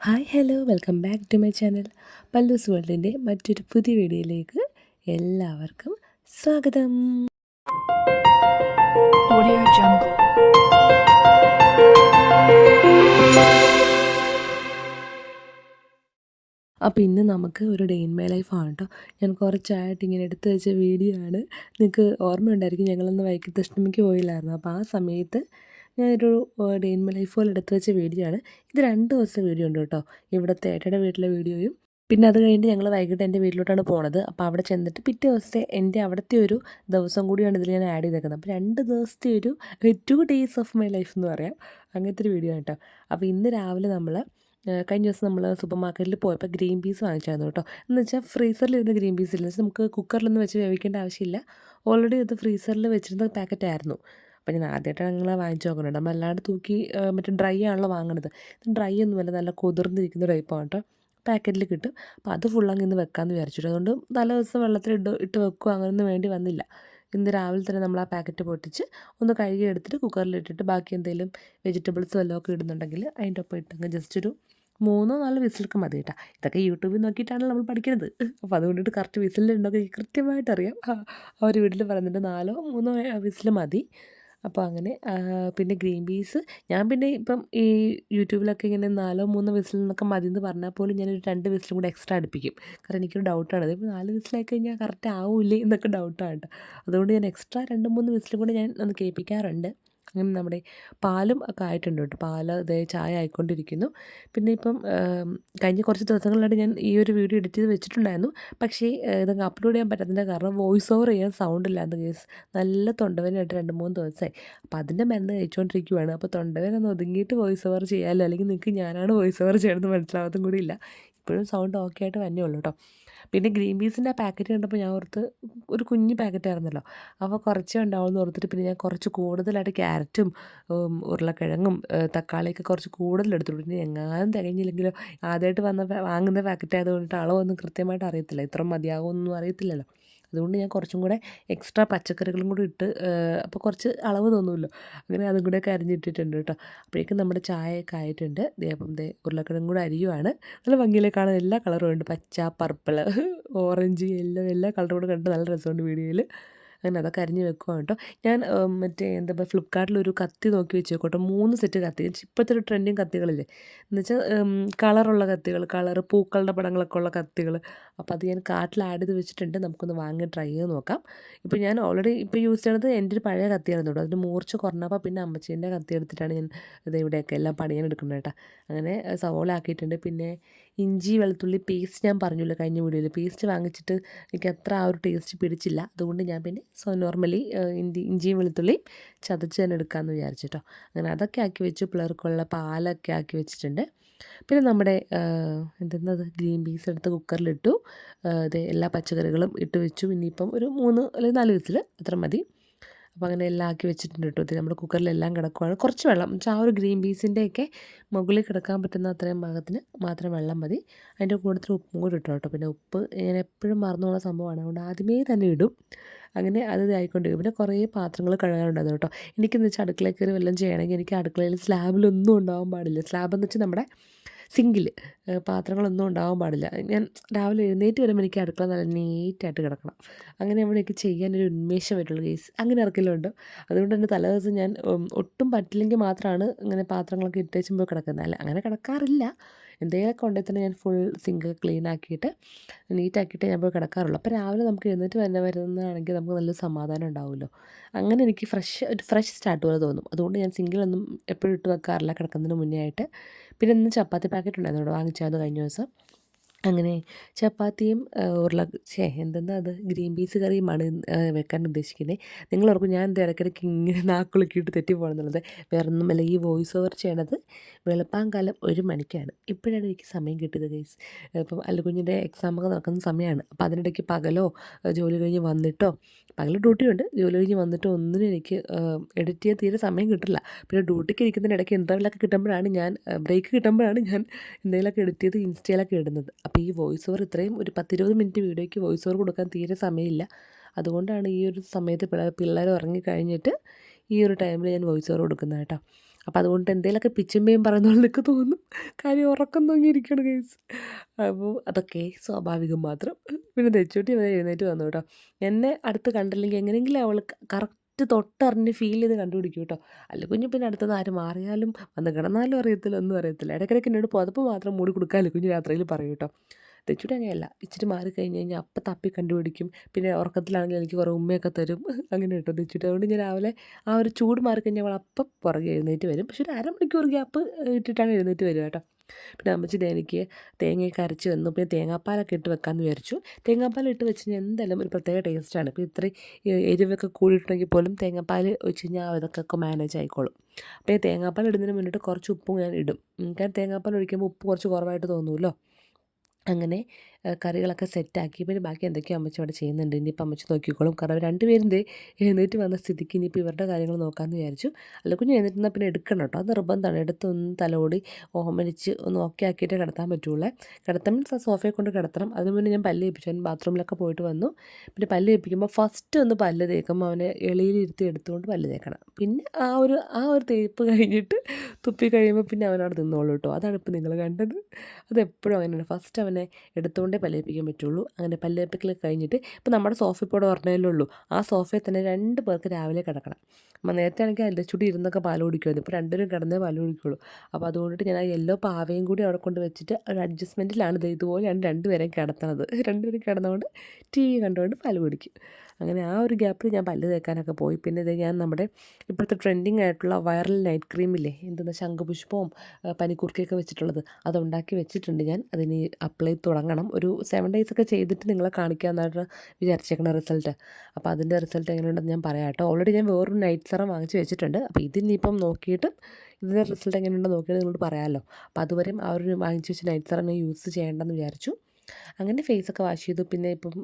Hi hello welcome back to my channel Pallus വേൾഡിന്റെ മറ്റൊരു പുതിയ വീഡിയോയിലേക്ക് എല്ലാവർക്കും സ്വാഗതം. അപ്പോൾ ഇന്ന് നമുക്ക് ഒരു ഡേ ഇൻ മൈ ലൈഫാണ് കേട്ടോ ഞാൻ കുറച്ചായിട്ട് ഇങ്ങനെ എടുത്തു വെച്ച വീഡിയോ ആണ്. നിങ്ങൾക്ക് ഓർമ്മയുണ്ടായിരിക്കും ഞങ്ങളൊന്ന് വൈക്കത്ത് അഷ്ടമിക്ക് പോയില്ലായിരുന്നു. അപ്പോൾ ആ സമയത്ത് ഞാനൊരു ഡേ മൈ ലൈഫ് പോലെ എടുത്തു വെച്ച വീഡിയോ ആണ് ഇത് രണ്ട് ദിവസത്തെ വീഡിയോ ഉണ്ട് കേട്ടോ. ഇവിടുത്തെ ഏട്ടയുടെ വീട്ടിലെ വീഡിയോയും. പിന്നെ അത് കഴിഞ്ഞിട്ട് ഞങ്ങൾ വൈകിട്ട് എന്റെ വീട്ടിലോട്ടാണ് പോണത്. അപ്പോൾ അവിടെ ചെന്നിട്ട് പിറ്റേ ദിവസത്തെ എന്റെ അവിടുത്തെ ഒരു ദിവസം കൂടിയാണ് ഇതിൽ ഞാൻ ആഡ് ചെയ്തേക്കുന്നത്. അപ്പോൾ രണ്ട് ദിവസത്തെ ഒരു two days of my life എന്ന് പറയാം. അങ്ങനത്തെ ഒരു വീഡിയോ ആണ് കേട്ടോ. അപ്പോൾ ഇന്ന് രാവിലെ നമ്മൾ കഴിഞ്ഞ ദിവസം നമ്മൾ സൂപ്പർ മാർക്കറ്റിൽ പോയപ്പോൾ ഗ്രീൻ പീസ് വാങ്ങിച്ചായിരുന്നു കേട്ടോ. എന്ന് വെച്ചാൽ ഫ്രീസറിൽ ഇരുന്ന ഗ്രീൻ പീസ് ഇല്ല. നമുക്ക് കുക്കറിലൊന്നും വെച്ച് വേവിക്കേണ്ട ആവശ്യമില്ല. ഓൾറെഡി അത് ഫ്രീസറിൽ വെച്ചിരുന്ന പാക്കറ്റ് അപ്പോൾ ഞാൻ ആദ്യമായിട്ടാണ് നിങ്ങൾ വാങ്ങിച്ച് നോക്കുന്നുണ്ട് നമ്മൾ അല്ലാണ്ട് തൂക്കി മറ്റേ ഡ്രൈ ആണല്ലോ വാങ്ങണത്. ഡ്രൈ ഒന്നുമല്ല നല്ല കുതിർന്നിരിക്കുന്ന ടൈപ്പാണ് കേട്ടോ പാക്കറ്റിൽ കിട്ടും. അപ്പോൾ അത് ഫുൾ അങ്ങ് ഇന്ന് വെക്കാമെന്ന് വിചാരിച്ചിട്ട് അതുകൊണ്ട് നല്ല ദിവസം വെള്ളത്തിൽ ഇട്ട് ഇട്ട് വെക്കുക അങ്ങനെയൊന്നും വേണ്ടി വന്നില്ല. ഇന്ന് രാവിലെ തന്നെ നമ്മൾ ആ പാക്കറ്റ് പൊട്ടിച്ച് ഒന്ന് കഴുകി എടുത്തിട്ട് കുക്കറിൽ ഇട്ടിട്ട് ബാക്കി എന്തെങ്കിലും വെജിറ്റബിൾസ് വല്ലതും ഒക്കെ ഇടുന്നുണ്ടെങ്കിൽ അതിന്റെ ഒപ്പം ഇട്ടങ്ങ് ജസ്റ്റ് ഒരു മൂന്നോ നാലോ വിസിലൊക്കെ മതി കേട്ടോ. ഇതൊക്കെ യൂട്യൂബിൽ നോക്കിയിട്ടാണ് നമ്മൾ പഠിക്കുന്നത് അപ്പോൾ അതുകൊണ്ടിട്ട് കറക്റ്റ് വിസിലുണ്ടോ കൃത്യമായിട്ട് അറിയാം അവർ വീട്ടിൽ പറഞ്ഞിട്ട് നാലോ മൂന്നോ വിസിൽ മതി. അപ്പോൾ അങ്ങനെ പിന്നെ ഗ്രീൻ പീസ്. ഞാൻ പിന്നെ ഇപ്പം ഈ യൂട്യൂബിലൊക്കെ ഇങ്ങനെ നാലോ മൂന്നോ വിസിൽ നിന്നൊക്കെ മതി എന്ന് പറഞ്ഞാൽ പോലും ഞാനൊരു രണ്ട് വിസിലും കൂടെ എക്സ്ട്രാ അടുപ്പിക്കും. കാരണം എനിക്കൊരു ഡൗട്ടാണ്. ഇപ്പോൾ നാല് വിസിലായി കഴിഞ്ഞാൽ കറക്റ്റ് ആവില്ലേ എന്നൊക്കെ ഡൗട്ടാണ് കേട്ടോ. അതുകൊണ്ട് ഞാൻ എക്സ്ട്രാ രണ്ട് മൂന്ന് വിസിലും കൂടെ ഞാൻ ഒന്ന് കേൾപ്പിക്കാറുണ്ട്. അങ്ങനെ നമ്മുടെ പാലും ഒക്കെ ആയിട്ടുണ്ട് കേട്ടോ. പാൽ ഇതേ ചായ ആയിക്കൊണ്ടിരിക്കുന്നു. പിന്നെ ഇപ്പം കഴിഞ്ഞ കുറച്ച് ദിവസങ്ങളിലായിട്ട് ഞാൻ ഈ ഒരു വീഡിയോ എഡിറ്റ് ചെയ്ത് വെച്ചിട്ടുണ്ടായിരുന്നു. പക്ഷേ ഇതങ്ങ് അപ്ലോഡ് ചെയ്യാൻ പറ്റാത്തതിന്റെ കാരണം വോയിസ് ഓവർ ചെയ്യാൻ സൗണ്ട് ഇല്ലാത്ത കേസ് നല്ല തൊണ്ടവേനായിട്ട് രണ്ട് മൂന്ന് ദിവസമായി. അപ്പോൾ അതിന്റെ മരുന്ന് കഴിച്ചുകൊണ്ടിരിക്കുവാണ് അപ്പോൾ തൊണ്ടവേന ഒന്ന് ഒതുങ്ങിയിട്ട് വോയിസ് ഓവർ ചെയ്യാമല്ലോ അല്ലെങ്കിൽ നിങ്ങൾക്ക് ഞാനാണ് വോയിസ് ഓവർ ചെയ്യണമെന്ന് മനസ്സിലാവാത്തും കൂടി ഇല്ല. ഇപ്പോഴും സൗണ്ട് ഓക്കെ ആയിട്ട് തന്നെ ഉള്ളൂ കേട്ടോ പിന്നെ ഗ്രീൻ പീസിന്റെ പാക്കറ്റ് കണ്ടപ്പോൾ ഞാൻ ഓർത്ത് ഒരു കുഞ്ഞ് പാക്കറ്റ് ആയിരുന്നല്ലോ. അപ്പോൾ കുറച്ചേ ഉണ്ടാവുമെന്ന് ഓർത്തിട്ട് പിന്നെ ഞാൻ കുറച്ച് കൂടുതലായിട്ട് ക്യാരറ്റും ഉരുളക്കിഴങ്ങും തക്കാളിയൊക്കെ കുറച്ച് കൂടുതൽ എടുത്തിട്ടുണ്ട്. പിന്നെ എങ്ങാനും തികഞ്ഞില്ലെങ്കിലോ ആദ്യമായിട്ട് വന്ന വാങ്ങുന്ന പാക്കറ്റ് ആയതുകൊണ്ടിട്ട് അളവൊന്നും കൃത്യമായിട്ട് അറിയത്തില്ല. ഇത്ര മതിയാകുമെന്നൊന്നും അറിയത്തില്ലല്ലോ. അതുകൊണ്ട് ഞാൻ കുറച്ചും കൂടെ എക്സ്ട്രാ പച്ചക്കറികളും കൂടി ഇട്ട് അപ്പോൾ കുറച്ച് അളവ് തോന്നുമല്ലോ അങ്ങനെ അതും കൂടെ ഒക്കെ അരിഞ്ഞിട്ടിട്ടുണ്ട് കേട്ടോ. അപ്പോഴേക്കും നമ്മുടെ ചായയൊക്കെ ആയിട്ടുണ്ട്. അപ്പം ദേ ഉരുളക്കിഴങ്ങും കൂടെ അരിയുവാണ്. നല്ല ഭംഗിയിലെ കാണാൻ എല്ലാ കളറും ഉണ്ട്. പച്ച പർപ്പിൾ ഓറഞ്ച് യെല്ലോ എല്ലാ കളറും കൂടെ കണ്ട് നല്ല രസമുണ്ട് വീഡിയോയിൽ അങ്ങനെ അതൊക്കെ അരിഞ്ഞ് വെക്കുക കേട്ടോ. ഞാൻ മറ്റേ എന്താ പറയുക ഫ്ലിപ്കാർട്ടിൽ ഒരു കത്തി നോക്കി വെച്ചേക്കോട്ടെ. മൂന്ന് സെറ്റ് കത്തി. ഇപ്പോഴത്തെ ഒരു ട്രെൻഡിങ് കത്തികളില്ലേ. എന്ന് വെച്ചാൽ കളറുള്ള കത്തികൾ കളർ പൂക്കളുടെ പടങ്ങളൊക്കെ ഉള്ള കത്തികൾ. അപ്പോൾ അത് ഞാൻ കാർട്ടിൽ ആഡ് ചെയ്ത് വെച്ചിട്ടുണ്ട്. നമുക്കൊന്ന് വാങ്ങി ട്രൈ ചെയ്ത് നോക്കാം. ഇപ്പോൾ ഞാൻ ഓൾറെഡി ഇപ്പോൾ യൂസ് ചെയ്യണത് എന്റെ ഒരു പഴയ കത്തിയായിരുന്നു കേട്ടോ. അതിന് മൂർച്ച കുറഞ്ഞപ്പോൾ പിന്നെ അമ്മച്ചീന്റെ കത്തി എടുത്തിട്ടാണ് ഞാൻ ഇത് ഇവിടെയൊക്കെ എല്ലാം പണിയാൻ എടുക്കുന്നത് കേട്ടോ. അങ്ങനെ സവോളാക്കിയിട്ടുണ്ട് പിന്നെ ഇഞ്ചി വെളുത്തുള്ളി പേസ്റ്റ് ഞാൻ പറഞ്ഞല്ലോ കഴിഞ്ഞ വീഡിയോയിൽ പേസ്റ്റ് വാങ്ങിച്ചിട്ട് എനിക്ക് അത്ര ആ ഒരു ടേസ്റ്റ് പിടിച്ചില്ല. അതുകൊണ്ട് ഞാൻ പിന്നെ സോ നോർമലി ഇഞ്ചി ഇഞ്ചിയും വെളുത്തുള്ളിയും ചതച്ച് തന്നെ എടുക്കാമെന്ന് വിചാരിച്ചിട്ടോ. അങ്ങനെ അതൊക്കെ ആക്കി വെച്ചു പിള്ളേർക്കുള്ള പാലൊക്കെ ആക്കി വെച്ചിട്ടുണ്ട്. പിന്നെ നമ്മുടെ എന്തെന്നത്? ഗ്രീൻ പീസ് എടുത്ത് കുക്കറിലിട്ടു. ഇത് എല്ലാ പച്ചക്കറികളും ഇട്ട് വെച്ചു. ഇനിയിപ്പം ഒരു മൂന്ന് അല്ലെങ്കിൽ നാല് വിസിൽ അത്ര മതി. അപ്പോൾ അങ്ങനെ എല്ലാം ആക്കി വെച്ചിട്ടുണ്ട് കേട്ടോ. ഇത് നമ്മുടെ കുക്കറിലെല്ലാം കിടക്കുവാണ്. കുറച്ച് വെള്ളം. വെച്ചാൽ ആ ഒരു ഗ്രീൻ പീസിന്റെയൊക്കെ മുകളിൽ കിടക്കാൻ പറ്റുന്ന അത്രയും ഭാഗത്തിന് മാത്രം വെള്ളം മതി. അതിന്റെ കൂട്ടത്തിൽ ഉപ്പും കൂടി ഇട്ടു കേട്ടോ പിന്നെ ഉപ്പ് ഞാൻ എപ്പോഴും മറന്നുള്ള സംഭവമാണ്. അതുകൊണ്ട് ആദ്യമേ തന്നെ ഇടും. അങ്ങനെ അത് ഇതായിക്കൊണ്ടിരിക്കും. പിന്നെ കുറേ പാത്രങ്ങൾ കഴുകാനുണ്ടായിരുന്നു കേട്ടോ. എനിക്കെന്ന് വെച്ചാൽ അടുക്കളയിൽ കയറി വല്ലതും ചെയ്യണമെങ്കിൽ എനിക്ക് അടുക്കളയിൽ സ്ലാബിലൊന്നും ഉണ്ടാവാൻ പാടില്ല. സ്ലാബ് എന്ന് വെച്ചാൽ നമ്മുടെ സിങ്കിൽ പാത്രങ്ങളൊന്നും ഉണ്ടാവാൻ പാടില്ല. ഞാൻ രാവിലെ എഴുന്നേറ്റ് വരുമ്പോൾ എനിക്ക് അടുക്കള നല്ല നീറ്റായിട്ട് കിടക്കണം. അങ്ങനെ അവിടെയൊക്കെ ചെയ്യാനൊരു ഉന്മേഷം വരുള്ളൂ കേസ് അങ്ങനെ ഇറക്കലും ഉണ്ട് അതുകൊണ്ട് തന്നെ തലേദിവസം ഞാൻ ഒട്ടും പറ്റില്ലെങ്കിൽ മാത്രമാണ് ഇങ്ങനെ പാത്രങ്ങളൊക്കെ ഇട്ടേച്ചും പോയി കിടക്കുന്നത് അല്ല അങ്ങനെ കിടക്കാറില്ല. എന്തെങ്കിലുമൊക്കെ ഉണ്ടെങ്കിൽ തന്നെ ഞാൻ ഫുൾ സിങ്ക് ക്ലീൻ ആക്കിയിട്ട് നീറ്റാക്കിയിട്ട് ഞാൻ പോയി കിടക്കാറുള്ളൂ. അപ്പോൾ രാവിലെ നമുക്ക് എഴുന്നേറ്റ് തന്നെ വരുന്നതാണെങ്കിൽ നമുക്ക് നല്ല സമാധാനം ഉണ്ടാവുമല്ലോ. അങ്ങനെ എനിക്ക് ഫ്രഷ് ഒരു ഫ്രഷ് സ്റ്റാർട്ട് പോലെ തോന്നും. അതുകൊണ്ട് ഞാൻ സിങ്കിലൊന്നും എപ്പോഴും ഇട്ട് വെക്കാറില്ല. കിടക്കുന്നതിന് മുന്നേ ആയിട്ട്. പിന്നെ ഇന്ന് ചപ്പാത്തി പാക്കറ്റ് ഉണ്ടായിരുന്നു. വാങ്ങിച്ചത് കഴിഞ്ഞ ദിവസം. അങ്ങനെ ചപ്പാത്തിയും ഉരുള ഛേ എന്തെന്നാ അത്? ഗ്രീൻ പീസ് കറിയുമാണ് വെക്കാൻ ഉദ്ദേശിക്കുന്നത് നിങ്ങൾ ഓർക്കും ഞാൻ എന്താ ഇടയ്ക്കിടയ്ക്ക് ഇങ്ങനെ നാക്കുളുക്കിയിട്ട് തെറ്റി പോകണമെന്നുള്ളത് വേറെ ഒന്നുമല്ല ഈ വോയിസ് ഓവർ ചെയ്യണത് വെളുപ്പാങ്കാലം ഒരു മണിക്കാണ്. ഇപ്പോഴാണ് എനിക്ക് സമയം കിട്ടിയത് ഗൈസ്. ഇപ്പം അല്ലുകുഞ്ഞിന്റെ എക്സാമൊക്കെ നടക്കുന്ന സമയമാണ്. അപ്പം അതിനിടയ്ക്ക് പകലോ ജോലി കഴിഞ്ഞ് വന്നിട്ടോ പകൽ ഡ്യൂട്ടിയുണ്ട്. ജോലി കഴിഞ്ഞ് വന്നിട്ടോ ഒന്നിനും എനിക്ക് എഡിറ്റ് ചെയ്യാൻ തീരെ സമയം കിട്ടില്ല. പിന്നെ ഡ്യൂട്ടിക്ക് ഇരിക്കുന്നതിനിടയ്ക്ക് ഇന്റർവെല്ലൊക്കെ കിട്ടുമ്പോഴാണ് ഞാൻ ബ്രേക്ക് കിട്ടുമ്പോഴാണ് ഞാൻ എന്തെങ്കിലുമൊക്കെ എഡിറ്റ് ചെയ്ത് ഇൻസ്റ്റയിലൊക്കെ ഇടുന്നത്. അപ്പോൾ ഈ വോയിസ് ഓവർ ഇത്രയും ഒരു പത്തിരുപത് മിനിറ്റ് വീഡിയോയ്ക്ക് വോയിസ് ഓവർ കൊടുക്കാൻ തീരെ സമയമില്ല. അതുകൊണ്ടാണ് ഈ ഒരു സമയത്ത് പിള്ളേർ ഉറങ്ങിക്കഴിഞ്ഞിട്ട് ഈ ഒരു ടൈമിൽ ഞാൻ വോയിസ് ഓവർ കൊടുക്കുന്നത് കേട്ടോ. അപ്പോൾ അതുകൊണ്ട് എന്തെങ്കിലുമൊക്കെ പിച്ചുമ്പയും പറയുന്ന പോലെ തോന്നുന്നു. തോന്നും കാര്യം ഉറക്കം തോന്നിയിരിക്കണം കേസ് അപ്പോൾ അതൊക്കെ സ്വാഭാവികം മാത്രം. പിന്നെ തെച്ചൂട്ടി വരെ എഴുന്നേറ്റ് വന്നു കേട്ടോ. എന്നെ അടുത്ത് കണ്ടില്ലെങ്കിൽ എങ്ങനെയെങ്കിലും അവൾ കറക്റ്റ് തൊട്ടറിഞ്ഞ് ഫീൽ ചെയ്ത് കണ്ടുപിടിക്കും കേട്ടോ അല്ല കുഞ്ഞു പിന്നെ അടുത്തത് ആര് മാറിയാലും വന്ന് കിടന്നാലും അറിയത്തില്ല ഒന്നും അറിയത്തില്ല. ഇടയ്ക്കിടയ്ക്ക് എന്നോട് പുതപ്പ് മാത്രം മൂടി കൊടുക്കാമല്ലോ കുഞ്ഞു രാത്രിയിൽ പറയും കേട്ടോ തെച്ചൂട്ടി അങ്ങനെയല്ല ഇച്ചിരി മാറി കഴിഞ്ഞ് കഴിഞ്ഞാൽ അപ്പം തപ്പി കണ്ടുപിടിക്കും. പിന്നെ ഉറക്കത്തിലാണെങ്കിൽ എനിക്ക് കുറേ ഉമ്മയൊക്കെ തരും. അങ്ങനെ കേട്ടോ തെച്ചൂട്ടി അതുകൊണ്ട് ഞാൻ രാവിലെ ആ ഒരു ചൂട് മാറി കഴിഞ്ഞാൽ അവൾ അപ്പം പുറകെ എഴുന്നേറ്റ് വരും. പക്ഷെ ഒരു അരമണിക്കൂർ ഗ്യാപ്പ് ഇട്ടിട്ടാണ് എഴുന്നേറ്റ് വരിക കേട്ടോ. പിന്നെ അമ്മച്ചി എനിക്ക് തേങ്ങയൊക്കെ അരച്ച് വന്നു പിന്നെ തേങ്ങാപ്പാലൊക്കെ ഇട്ട് വെക്കാമെന്ന് വിചാരിച്ചു. തേങ്ങാപ്പാൽ ഇട്ട് വെച്ച് കഴിഞ്ഞാൽ എന്തായാലും ഒരു പ്രത്യേക ടേസ്റ്റാണ് ഇപ്പോൾ ഇത്രയും എരിവൊക്കെ കൂടിയിട്ടുണ്ടെങ്കിൽ പോലും തേങ്ങാപ്പാൽ വെച്ച് കഴിഞ്ഞാൽ അതൊക്കെ മാനേജ് ആയിക്കോളും. അപ്പോൾ ഈ തേങ്ങാപ്പാൽ ഇടുന്നതിന് മുന്നിട്ട് കുറച്ച് ഉപ്പും ഞാൻ ഇടും. കാരണം തേങ്ങാപ്പാൽ ഒഴിക്കുമ്പോൾ ഉപ്പ് കുറച്ച് കുറവായിട്ട് തോന്നുമല്ലോ അങ്ങനെ കറികളൊക്കെ സെറ്റാക്കി. പിന്നെ ബാക്കി എന്തൊക്കെയോ അമ്മച്ചി അവിടെ ചെയ്യുന്നുണ്ട്. ഇനിയിപ്പോൾ അമ്മച്ചി നോക്കിക്കോളും. കാരണം രണ്ടുപേരും ദേ എഴുന്നേറ്റ് വന്ന സ്ഥിതിക്ക് ഇനിയിപ്പോൾ ഇവരുടെ കാര്യങ്ങൾ നോക്കാമെന്ന് വിചാരിച്ചു. അല്ല കുഞ്ഞ് എഴുന്നേറ്റ് പിന്നെ എടുക്കണം കേട്ടോ. അത് നിർബന്ധമാണ്. എടുത്തൊന്ന് തലോടി ഓമനിച്ച് ഒന്ന് ഓക്കെ ആക്കിയിട്ട് കിടത്താൻ പറ്റുള്ളൂ. കിടത്താൻ മീൻസ് ആ സോഫയെ കൊണ്ട് കിടത്തണം. അതിന് മുന്നേ ഞാൻ പല്ല് ഏൽപ്പിച്ചു അവൻ ബാത്റൂമിലൊക്കെ പോയിട്ട് വന്നു. പിന്നെ പല്ല് ഏൽപ്പിക്കുമ്പോൾ ഫസ്റ്റ് ഒന്ന് പല്ല് തേക്കുമ്പോൾ അവനെ എളിയിലിരുത്തി എടുത്തുകൊണ്ട് പല്ല് തേക്കണം. പിന്നെ ആ ഒരു ആ ഒരു തേപ്പ് കഴിഞ്ഞിട്ട് തുപ്പി കഴിയുമ്പോൾ പിന്നെ അവനവിടെ നിന്നോളൂ കേട്ടോ. അതാണ് ഇപ്പോൾ നിങ്ങൾ കണ്ടത്. അതെപ്പോഴും അങ്ങനെയാണ്. ഫസ്റ്റ് അവനെ എടുത്തുകൊണ്ടേ പല്ലേപ്പിക്കാൻ പറ്റുള്ളൂ. അങ്ങനെ പല്ലേപ്പിക്കൽ കഴിഞ്ഞിട്ട് ഇപ്പോൾ നമ്മുടെ സോഫ ഇപ്പോൾ ഉള്ളൂ. ആ സോഫയിൽ തന്നെ രണ്ട് പേർക്ക് രാവിലെ കിടക്കണം. അപ്പം നേരത്തെ ആണെങ്കിൽ അതിന്റെ ചുടി ഇരുന്നൊക്കെ പാൽ കുടിക്കുമായിരുന്നു. ഇപ്പോൾ രണ്ടുപേരും കിടന്നേ പാൽ കുടിക്കുള്ളൂ. അപ്പോൾ അതുകൊണ്ടിട്ട് ഞാൻ ആ യെല്ലോ പാവയും കൂടി അവിടെ കൊണ്ട് വെച്ചിട്ട് ഒരു അഡ്ജസ്റ്റ്മെന്റിലാണ് ഇത് ഇതുപോലെയാണ് രണ്ടുപേരെയും കിടത്തണത്. രണ്ടുപേരും കിടന്നുകൊണ്ട് ടി വി കണ്ടുകൊണ്ട് പാൽ കുടിക്കും. അങ്ങനെ ആ ഒരു ഗ്യാപ്പിൽ ഞാൻ പല്ല് തേക്കാനൊക്കെ പോയി. പിന്നെ ഇത് ഞാൻ നമ്മുടെ ഇപ്പോഴത്തെ ട്രെൻഡിങ് ആയിട്ടുള്ള വൈറൽ നൈറ്റ് ക്രീമില്ലേ എന്തെന്ന് ശംഖുപുഷ്പവും പനിക്കൂർക്കയൊക്കെ വെച്ചിട്ടുള്ളത് അതുണ്ടാക്കി വെച്ചിട്ടുണ്ട് ഞാൻ. അതിന് അപ്ലൈ തുടങ്ങണം. ഒരു സെവൻ ഡേയ്സ് ഒക്കെ ചെയ്തിട്ട് നിങ്ങളെ കാണിക്കാമെന്നായിട്ട് വിചാരിച്ചേക്കണ റിസൾട്ട് അപ്പോൾ അതിന്റെ റിസൾട്ട് എങ്ങനെയുണ്ടെന്ന് ഞാൻ പറയാം കേട്ടോ. ഓൾറെഡി ഞാൻ വേറൊരു നൈറ്റ് സെറം വാങ്ങിച്ച് വെച്ചിട്ടുണ്ട്. അപ്പോൾ ഇതിനിപ്പം നോക്കിയിട്ട് ഇതിന്റെ റിസൾട്ട് എങ്ങനെയുണ്ടെന്ന് നോക്കിയിട്ട് നിങ്ങളോട് പറയാമല്ലോ അപ്പോൾ അതുവരെയും ആ ഒരു വാങ്ങിച്ച് വെച്ച നൈറ്റ് സെറം ഞാൻ യൂസ് ചെയ്യേണ്ടെന്ന് വിചാരിച്ചു. അങ്ങനെ ഫേസൊക്കെ വാഷ് ചെയ്തു. പിന്നെ ഇപ്പം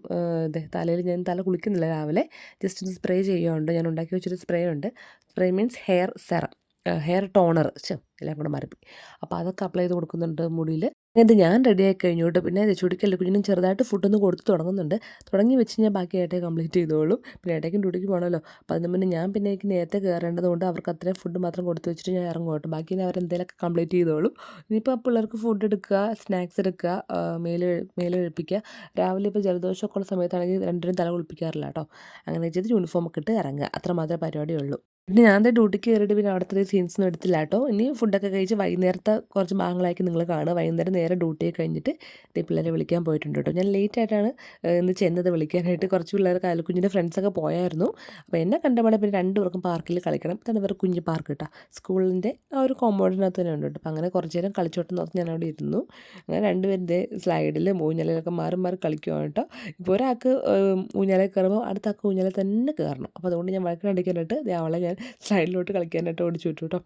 തലയിൽ ഞാൻ തല കുളിക്കുന്നില്ല രാവിലെ. ജസ്റ്റ് ഒന്ന് സ്പ്രേ ചെയ്യുന്നുണ്ട് ഞാൻ ഉണ്ടാക്കി വെച്ചൊരു സ്പ്രേ ഉണ്ട്. Spray means hair serum hair toner ചെ എല്ലാം കൂടെ മരപ്പി അപ്പോൾ അതൊക്കെ അപ്ലൈ ചെയ്ത് കൊടുക്കുന്നുണ്ട് മുടിയിൽ ഇത് ഞാൻ റെഡിയായി കഴിഞ്ഞോട്ട് പിന്നെ ചുടിക്കല്ല കുഞ്ഞിനും ചെറുതായിട്ട് ഫുഡൊന്ന് കൊടുത്ത് തുടങ്ങുന്നുണ്ട്. തുടങ്ങി വെച്ച് ഞാൻ ബാക്കി ഏട്ടേ കംപ്ലീറ്റ് ചെയ്തോളും. പിന്നെ ഏട്ടേക്കും ഡ്യൂട്ടിക്ക് പോകണമല്ലോ അപ്പോൾ അതിന് മുന്നേ ഞാൻ പിന്നെ എനിക്ക് നേരത്തെ കയറേണ്ടതുകൊണ്ട് അവർക്ക് അത്രയും ഫുഡ് മാത്രം കൊടുത്ത് വെച്ചിട്ട് ഞാൻ ഇറങ്ങും ബാക്കി ഞാൻ അവരെന്തേലൊക്കെ കംപ്ലീറ്റ് ചെയ്തോളും. ഇനിയിപ്പോൾ പിള്ളേർക്ക് ഫുഡ് എടുക്കുക സ്നാക്സ് എടുക്കുക മേൽ മേൽ കഴിപ്പിക്കുക രാവിലെ ഇപ്പോൾ ജലദോഷമൊക്കെ ഉള്ള സമയത്താണെങ്കിൽ രണ്ടിനും തല കുളിപ്പിക്കാറില്ല കേട്ടോ അങ്ങനെ ചെയ്ത് യൂണിഫോം ഒക്കെ ഇട്ട് ഇറങ്ങുക. അത്ര മാത്രമേ പരിപാടിയുള്ളൂ. പിന്നെ ഞാൻ ദേ ഡ്യൂട്ടിക്ക് കയറിയിട്ട് പിന്നെ അവിടുത്തെ സീൻസൊന്നും എടുത്തില്ല കേട്ടോ ഇനി ഫുഡൊക്കെ കഴിച്ച് വൈകുന്നേരത്തെ കുറച്ച് ഭാഗങ്ങളായിരിക്കും നിങ്ങൾ കാണുക. വൈകുന്നേരം നേരെ ഡ്യൂട്ടി കഴിഞ്ഞിട്ട് ദേ പിള്ളേരെ വിളിക്കാൻ പോയിട്ടുണ്ട് കേട്ടോ ഞാൻ ലേറ്റ് ആയിട്ടാണ് ഇന്ന് ചെന്നത് വിളിക്കാനായിട്ട്. കുറച്ച് പിള്ളേർ കാലക്കുഞ്ഞിന്റെ ഫ്രണ്ട്സൊക്കെ പോയായിരുന്നു. അപ്പോൾ എന്നെ കണ്ടപാടെ പിന്നെ രണ്ട് പേർക്കും പാർക്കിൽ കളിക്കണം. തന്നെ ഇവർ കുഞ്ഞ് പാർക്ക് കേട്ടോ സ്കൂളിന്റെ ആ ഒരു കോമ്പൗണ്ടിനകത്ത് തന്നെ ഉണ്ട് കേട്ടോ അങ്ങനെ കുറച്ച് നേരം കളിച്ചോട്ടെന്ന് പറഞ്ഞ് ഞാൻ അവിടെ ഇരുന്നു. അങ്ങനെ രണ്ടുപേരുടെ സ്ലൈഡിൽ ഊഞ്ഞാലൊക്കെ മാറി മാറി കളിക്കുവാണ് കേട്ടോ ഇപ്പോൾ ഒരാൾക്ക് ഊഞ്ഞാലെ കയറുമ്പോൾ അടുത്ത ആൾക്ക് ഊഞ്ഞാലയിൽ തന്നെ കയറണം. അപ്പോൾ അതുകൊണ്ട് ഞാൻ വഴക്കിനടിക്കാനായിട്ട് അവളെ ഞാൻ സൈഡിലോട്ട് കളിക്കാനായിട്ട് ഓടിച്ചു വിട്ടു കേട്ടോ.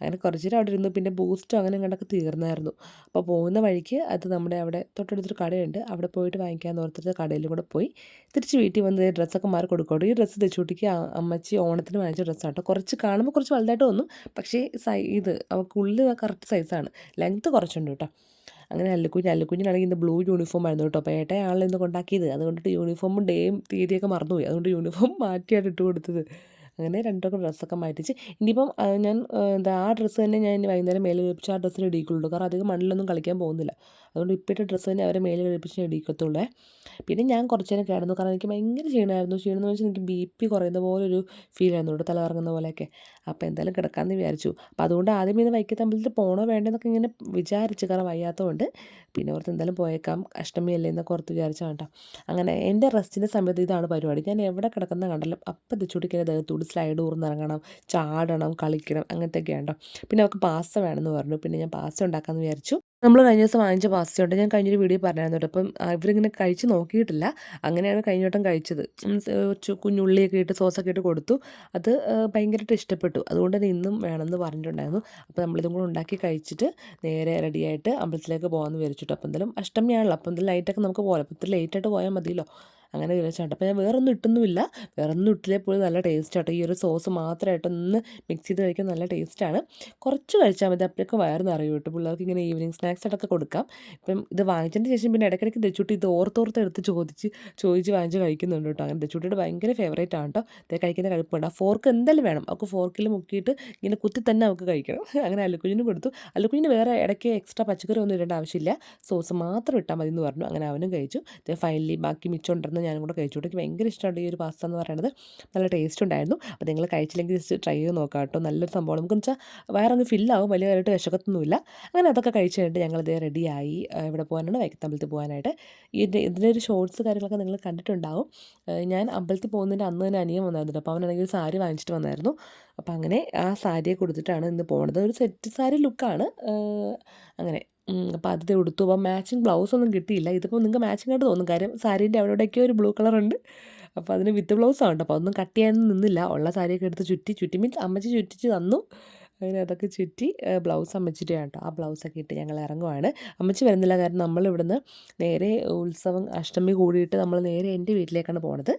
അങ്ങനെ കുറച്ച് നേരം അവിടെ ഇരുന്നു. പിന്നെ ബൂസ്റ്റോ അങ്ങനെ കണ്ടൊക്കെ തീർന്നായിരുന്നു. അപ്പോൾ പോകുന്ന വഴിക്ക് അത് നമ്മുടെ അവിടെ തൊട്ടടുത്തൊരു കടയുണ്ട്. അവിടെ പോയിട്ട് വാങ്ങിക്കാമെന്ന് ഓർത്തിട്ട് കടയിലും കൂടെ പോയി തിരിച്ച് വീട്ടിൽ വന്ന് ഡ്രസ്സൊക്കെ മാറി കൊടുക്കോട്ടോ ഈ ഡ്രസ്സ് തെച്ചുകൂട്ടിക്ക് അമ്മച്ചി ഓണത്തിന് വാങ്ങിച്ച ഡ്രസ്സാട്ടോ കുറച്ച് കാണുമ്പോൾ കുറച്ച് വലുതായിട്ട് വന്നു പക്ഷേ സൈ ഇത് അവൾക്കുള്ളിൽ കറക്റ്റ് സൈസാണ് ലെങ്ത്ത് കുറച്ചുണ്ട് കേട്ടോ. അങ്ങനെ അല്ലുക്കുഞ്ഞ് അല്ലുക്കുഞ്ഞിനാണെങ്കിൽ ഇന്ന് ബ്ലൂ യൂണിഫോം ആയിരുന്നു കേട്ടോ. അപ്പോൾ ഏട്ടയാണല്ലോ ഇന്ന് കൊണ്ടാക്കിയത്. അതുകൊണ്ടിട്ട് യൂണിഫോമും ഡേയും തീയതിയൊക്കെ മറന്നുപോയി. അതുകൊണ്ട് യൂണിഫോം മാറ്റിയാണ് ഇട്ട് കൊടുത്തത്. അങ്ങനെ രണ്ടൊക്കെ ഡ്രസ്സൊക്കെ മാറ്റിച്ച്. ഇനിയിപ്പം ഞാൻ എന്താ ആ ഡ്രസ്സ് തന്നെ ഞാൻ വൈകുന്നേരം മേലെ കഴിപ്പിച്ച് ആ ഡ്രസ്സിന് ഇടിക്കുള്ളൂ കാരണം അധികം മണ്ണിലൊന്നും കളിക്കാൻ പോകുന്നില്ല. അതുകൊണ്ട് ഇപ്പോഴത്തെ ഡ്രസ്സ് തന്നെ അവരെ മേലെ കഴിപ്പിച്ച് ഇടിക്കത്തുള്ളേ പിന്നെ ഞാൻ കുറച്ച് നേരം കിടന്നു കാരണം എനിക്ക് ഭയങ്കര ക്ഷീണമായിരുന്നു. ക്ഷീണം എന്ന് വെച്ചാൽ എനിക്ക് ബി പി കുറയുന്ന പോലെ ഒരു ഫീൽ ആയിരുന്നു. ഇവിടെ തല കറങ്ങുന്ന പോലെയൊക്കെ. അപ്പോൾ എന്തായാലും കിടക്കാമെന്ന് വിചാരിച്ചു. അപ്പോൾ അതുകൊണ്ട് ആദ്യം ഇന്ന് വൈക്കത്തെ അമ്പലത്തിൽ പോകണോ വേണ്ടെന്നൊക്കെ ഇങ്ങനെ വിചാരിച്ചു. കാരണം വയ്യാത്തതുകൊണ്ട് പിന്നെ ഓർത്ത് എന്തായാലും പോയേക്കാം. അഷ്ടമി അല്ലേ എന്നൊക്കെ ഓർത്ത് വിചാരിച്ചാണ് കേട്ടോ. അങ്ങനെ എന്റെ റെസ്റ്റിന്റെ സമയത്ത് ഇതാണ് പരിപാടി. ഞാൻ എവിടെ കിടക്കുന്ന കണ്ടല്ലോ. അപ്പം തെച്ചുടിക്കുന്ന ദേഹത്തൂടി സ്ലൈഡ് ഊർന്നിറങ്ങണം ചാടണം കളിക്കണം അങ്ങനത്തെയൊക്കെ ഉണ്ടോ പിന്നെ അവർക്ക് പാസ്ത വേണമെന്ന് പറഞ്ഞു. പിന്നെ ഞാൻ പാസ്ത ഉണ്ടാക്കാമെന്ന് വിചാരിച്ചു. നമ്മൾ കഴിഞ്ഞ ദിവസം വാങ്ങിച്ച പാസ്തയുണ്ട്. ഞാൻ കഴിഞ്ഞൊരു വീഡിയോ പറഞ്ഞായിരുന്നു അപ്പം ഇവരിങ്ങനെ കഴിച്ച് നോക്കിയിട്ടില്ല. അങ്ങനെയാണ് കഴിഞ്ഞ വട്ടം കഴിച്ചത്. കുഞ്ഞുള്ളിയൊക്കെ ഇട്ട് സോസൊക്കെ ഇട്ട് കൊടുത്തു. അത് ഭയങ്കരമായിട്ട് ഇഷ്ടപ്പെട്ടു. അതുകൊണ്ട് തന്നെ ഇന്നും വേണമെന്ന് പറഞ്ഞിട്ടുണ്ടായിരുന്നു. അപ്പോൾ നമ്മളിതും കൂടെ ഉണ്ടാക്കി കഴിച്ചിട്ട് നേരെ റെഡിയായിട്ട് അമ്പലത്തിലേക്ക് പോകാമെന്ന് വിചാരിച്ചിട്ടു. അപ്പം എന്തായാലും അഷ്ടമിയാണല്ലോ. അപ്പം എന്തായാലും ലൈറ്റൊക്കെ നമുക്ക് പോകാം. അപ്പോൾ ഇത്തിരി ലേറ്റായിട്ട് പോയാൽ മതിയല്ലോ. അങ്ങനെ വിചാരിച്ചാട്ടോ അപ്പോൾ ഞാൻ വേറൊന്നും ഇട്ടൊന്നുമില്ല. വേറൊന്നും ഇട്ടില്ലേ പോലും നല്ല ടേസ്റ്റ് ആട്ടോ. ഈ ഒരു സോസ് മാത്രമായിട്ട് ഒന്ന് മിക്സ് ചെയ്ത് കഴിക്കാൻ നല്ല ടേസ്റ്റാണ് കുറച്ച് കഴിച്ചാൽ മതി. അപ്പോഴൊക്കെ വയറ് നിറയും കേട്ടോ. പിള്ളേർക്ക് ഇങ്ങനെ ഈവനിങ് സ്നാക്സ് ആയിട്ടൊക്കെ കൊടുക്കാം. ഇപ്പം ഇത് വാങ്ങിച്ചതിന് ശേഷം പിന്നെ ഇടയ്ക്കിടയ്ക്ക് ദച്ചുട്ടി ഇത് ഓർത്തോർത്ത് എടുത്ത് ചോദിച്ച് ചോദിച്ച് വാങ്ങിച്ച് കഴിക്കുന്നുണ്ട് കേട്ടോ. അങ്ങനെ ദച്ചുട്ടിയുടെ ഭയങ്കര ഫേവറേറ്റ് ആണ് കേട്ടോ. ഇത് കഴിക്കുന്ന കഴിപ്പുണ്ട് ആ ഫോർക്ക് എന്തായാലും വേണം. അവൾക്ക് ഫോർക്കിൽ മുക്കിയിട്ട് ഇങ്ങനെ കുത്തി തന്നെ അവൾക്ക് കഴിക്കണം. അങ്ങനെ അല്ലുക്കുഞ്ഞിന് കൊടുത്തു. അല്ലുക്കുഞ്ഞിന് വേറെ ഇടയ്ക്ക് എക്സ്ട്രാ പച്ചക്കറി ഒന്നും ഇടേണ്ട ആവശ്യമില്ല. സോസ് മാത്രം ഇട്ടാൽ മതി എന്ന് പറഞ്ഞു. അങ്ങനെ അവനും കഴിച്ചു. ഫൈനലി ബാക്കി മിച്ചം ഉണ്ടെന്ന് ഞാനും കൂടെ കഴിച്ചുകൊണ്ട് എനിക്ക് ഭയങ്കര ഇഷ്ടമുണ്ട് ഈ ഒരു പാസ്ത എന്ന് പറയുന്നത് നല്ല ടേസ്റ്റ് ഉണ്ടായിരുന്നു. അപ്പോൾ നിങ്ങൾ കഴിച്ചില്ലെങ്കിൽ ജസ്റ്റ് ട്രൈ ചെയ്ത് നോക്കാം കേട്ടോ. നല്ലൊരു സംഭവം നമുക്ക് വെച്ചാൽ വയറങ്ങ് ഫില്ലാവും വലിയ കാര്യമായിട്ട് വിശക്കത്തൊന്നുമില്ല. അങ്ങനെ അതൊക്കെ കഴിച്ച് കഴിഞ്ഞിട്ട് ഞങ്ങളിത് റെഡിയായി ഇവിടെ പോകാനാണ് വൈക്കത്തമ്പലത്തിൽ പോകാനായിട്ട്. ഇതിന്റെ ഇതിന്റെ ഒരു ഷോർട്സ് കാര്യങ്ങളൊക്കെ നിങ്ങൾ കണ്ടിട്ടുണ്ടാവും. ഞാൻ അമ്പലത്തിൽ പോകുന്നതിന്റെ അന്ന് തന്നെ അനിയൻ വന്നായിരുന്നു. അപ്പോൾ അവനാണെങ്കിൽ ഒരു സാരി വാങ്ങിച്ചിട്ട് വന്നായിരുന്നു. അപ്പോൾ അങ്ങനെ ആ സാരിയെ കൊടുത്തിട്ടാണ് ഇന്ന് പോകുന്നത് ഒരു സെറ്റ് സാരി ലുക്കാണ് അങ്ങനെ. അപ്പോൾ അത് ഉടുത്തു. അപ്പോൾ മാച്ചിങ് ബ്ലൗസ് ഒന്നും കിട്ടിയില്ല. ഇതിപ്പോൾ നിങ്ങൾക്ക് മാച്ചിങ് ആയിട്ട് തോന്നും. കാര്യം സാരീന്റെ അവിടെ ഒരു ബ്ലൂ കളർ ഉണ്ട്. അപ്പോൾ അതിന് വിത്ത് ബ്ലൗസാണ് കേട്ടോ അപ്പോൾ ഒന്നും കട്ട് ചെയ്യാനൊന്നും നിന്നില്ല. ഉള്ള സാരിയൊക്കെ എടുത്ത് ചുറ്റി ചുറ്റി മീൻസ് അമ്മച്ചി ചുറ്റിച്ച് തന്നു. അങ്ങനെ അതൊക്കെ ചുറ്റി ബ്ലൗസ് അമ്മച്ചിട്ട് കേട്ടോ ആ ബ്ലൗസൊക്കെ ഇട്ട് ഞങ്ങൾ ഇറങ്ങുവാണ്. അമ്മച്ചി വരുന്നില്ല. കാരണം നമ്മളിവിടുന്ന് നേരെ ഉത്സവം അഷ്ടമി കൂടിയിട്ട് നമ്മൾ നേരെ എന്റെ വീട്ടിലേക്കാണ് പോണത്.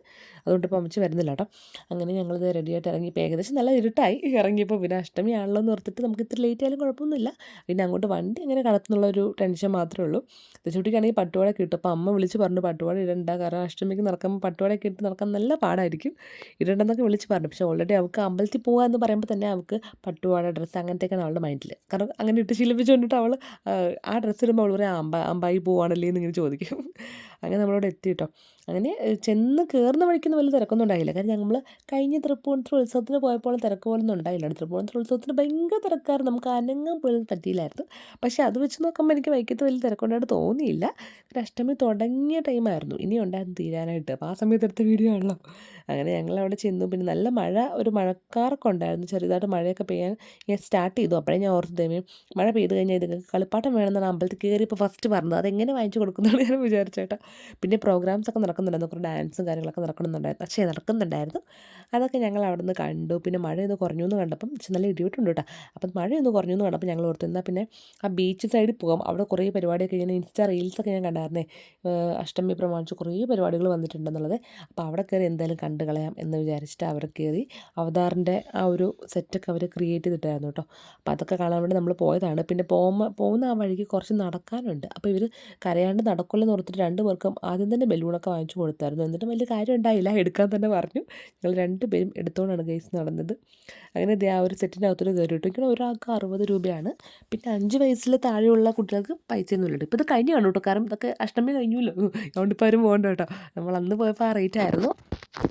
അതുകൊണ്ട് ഇപ്പോൾ അമ്മച്ചി വരുന്നില്ല കേട്ടോ. അങ്ങനെ ഞങ്ങളിത് റെഡിയായിട്ട് ഇറങ്ങി. ഏകദേശം നല്ല ഇരുട്ടായി. ഇറങ്ങിയപ്പോൾ പിന്നെ അഷ്ടമി ആണല്ലോ എന്ന് ഓർത്തിട്ട് നമുക്ക് ഇത്ര ലേറ്റ് ആയാലും കുഴപ്പമൊന്നുമില്ല. പിന്നെ അങ്ങോട്ട് വണ്ടി അങ്ങനെ കടത്തുന്നുള്ള ഒരു ടെൻഷൻ മാത്രമേ ഉള്ളൂ. തെച്ചുട്ടിക്കാണെങ്കിൽ പട്ടുവാട കിട്ടും അപ്പോൾ അമ്മ വിളിച്ച് പറഞ്ഞു പട്ടുവാട ഇടണ്ട. കാരണം അഷ്ടമിക്ക് നടക്കുമ്പോൾ പട്ടുവാടയൊക്കെ ഇട്ട് നടക്കാൻ നല്ല പാടായിരിക്കും. ഇടണ്ടെന്നൊക്കെ വിളിച്ച് പറഞ്ഞു. പക്ഷേ ഓൾറെഡി അവൾക്ക് അമ്പലത്തിൽ പോകുക എന്ന് പറയുമ്പോൾ തന്നെ അവൾക്ക് പട്ടുവാട ഡ്രസ്സ് അങ്ങനത്തെയൊക്കെയാണ് അവളുടെ മൈൻഡിൽ കാരണം അങ്ങനെ ഇട്ട് ശീലിപ്പിച്ചുകൊണ്ടിട്ട് അവൾ ആ ഡ്രസ്സ് ഇടുമ്പോൾ അവൾ പറയാം അമ്പ അമ്പായി പോവാണല്ലേ എന്നിങ്ങനെ ചോദിക്കും. അങ്ങനെ നമ്മളവിടെ എത്തി കേട്ടോ അങ്ങനെ ചെന്ന് കയറുന്ന വഴിക്കൊന്നും വലിയ തിരക്കൊന്നും ഉണ്ടായില്ല. കാരണം നമ്മൾ കഴിഞ്ഞ തൃപ്പൂണിത്തുറ ഉത്സവത്തിന് പോയപ്പോൾ തിരക്ക് പോലൊന്നും ഉണ്ടായില്ല. തൃപ്പൂണിത്തുറ ഉത്സവത്തിന് ഭയങ്കര തിരക്കാറ് നമുക്ക് അനങ്ങാൻ പോലും പറ്റിയില്ലായിരുന്നു. പക്ഷേ അത് വെച്ച് നോക്കുമ്പോൾ എനിക്ക് വൈക്കത്ത് വലിയ തിരക്കുണ്ടായിട്ട് തോന്നിയില്ല. അഷ്ടമി തുടങ്ങിയ ടൈമായിരുന്നു ഇനി ഉണ്ടായിരുന്നു തീരാനായിട്ട്. അപ്പോൾ ആ സമയത്ത് എടുത്ത വീഡിയോ ആണല്ലോ. അങ്ങനെ ഞങ്ങൾ അവിടെ ചെന്നു. പിന്നെ നല്ല മഴ ഒരു മഴക്കാറൊക്കെ ഉണ്ടായിരുന്നു. ചെറുതായിട്ട് മഴയൊക്കെ പെയ്യാൻ ഞാൻ സ്റ്റാർട്ട് ചെയ്തു. അപ്പോഴേ ഞാൻ ഓർത്ത് ദൈവം മഴ പെയ്ത് കഴിഞ്ഞാൽ ഇതൊക്കെ കളിപ്പാട്ടം വേണമെന്നാണ് അമ്പലത്തിൽ കയറിയപ്പോൾ ഫസ്റ്റ് പറഞ്ഞത്. അതെങ്ങനെ വാങ്ങിച്ചു കൊടുക്കുന്നതാണ് ഞാൻ വിചാരിച്ചേട്ടാ പിന്നെ പ്രോഗ്രാംസ് ഒക്കെ നടക്കുന്നുണ്ടായിരുന്നു. കുറേ ഡാൻസും കാര്യങ്ങളൊക്കെ നടക്കുന്നുണ്ടായിരുന്നു. പക്ഷേ നടക്കുന്നുണ്ടായിരുന്നു. അതൊക്കെ ഞങ്ങൾ അവിടെ നിന്ന് കണ്ടു. പിന്നെ മഴയൊന്ന് കുറഞ്ഞു എന്ന് കണ്ടപ്പം പക്ഷെ നല്ല ഇടിവിട്ടുണ്ട് കേട്ടോ. അപ്പം മഴയൊന്ന് കുറഞ്ഞു എന്ന് കണ്ടപ്പോൾ ഞങ്ങൾ ഓർത്തു എന്നാൽ പിന്നെ ആ ബീച്ച് സൈഡിൽ പോകാം. അവിടെ കുറേ പരിപാടിയൊക്കെ ഇങ്ങനെ ഇൻസ്റ്റാ റീൽസൊക്കെ ഞാൻ കണ്ടായിരുന്നേ. അഷ്ടമി പ്രമാണിച്ച് കുറേ പരിപാടികൾ വന്നിട്ടുണ്ടെന്നുള്ളത്. അപ്പോൾ അവിടെ കയറി എന്തായാലും കണ്ടു കളയാം എന്ന് വിചാരിച്ചിട്ട് അവിടെ കയറി അവതാറിന്റെ ആ ഒരു സെറ്റൊക്കെ അവർ ക്രിയേറ്റ് ചെയ്തിട്ടായിരുന്നു കേട്ടോ. അപ്പോൾ അതൊക്കെ കാണാൻ വേണ്ടി നമ്മൾ പോയതാണ്. പിന്നെ പോകുമ്പോൾ പോകുന്ന ആ വഴിക്ക് കുറച്ച് നടക്കാനുണ്ട്. അപ്പോൾ ഇവർ കരയാണ്ട് നടക്കുള്ളെന്ന് ഓർത്തിട്ട് രണ്ട് പേർക്കും ആദ്യം തന്നെ ബലൂണൊക്കെ വാങ്ങിച്ചു കൊടുത്തായിരുന്നു. എന്നിട്ട് വലിയ കാര്യം ഉണ്ടായില്ല എടുക്കാൻ തന്നെ പറഞ്ഞു. ഞങ്ങൾ രണ്ട് പേരും എടുത്തുകൊണ്ടാണ് ഗൈസ് നടന്നത്. അങ്ങനെ ആ ഒരു സെറ്റിനകത്തോട് കയറിയിട്ടു ഇങ്ങനെ ഒരാൾക്ക് അറുപത് രൂപയാണ്. പിന്നെ അഞ്ച് വയസ്സിൽ താഴെയുള്ള കുട്ടികൾക്ക് പൈസ ഒന്നുമില്ല ഇപ്പോൾ ഇത് കഴിഞ്ഞു കാണും കേട്ടോ കാരണം ഇതൊക്കെ അഷ്ടമി കഴിഞ്ഞല്ലോ. അതുകൊണ്ട് ഇപ്പോൾ ആരും പോകണ്ട കേട്ടോ. നമ്മൾ അന്ന് പോയപ്പോൾ ആ റേറ്റ് ആയിരുന്നു.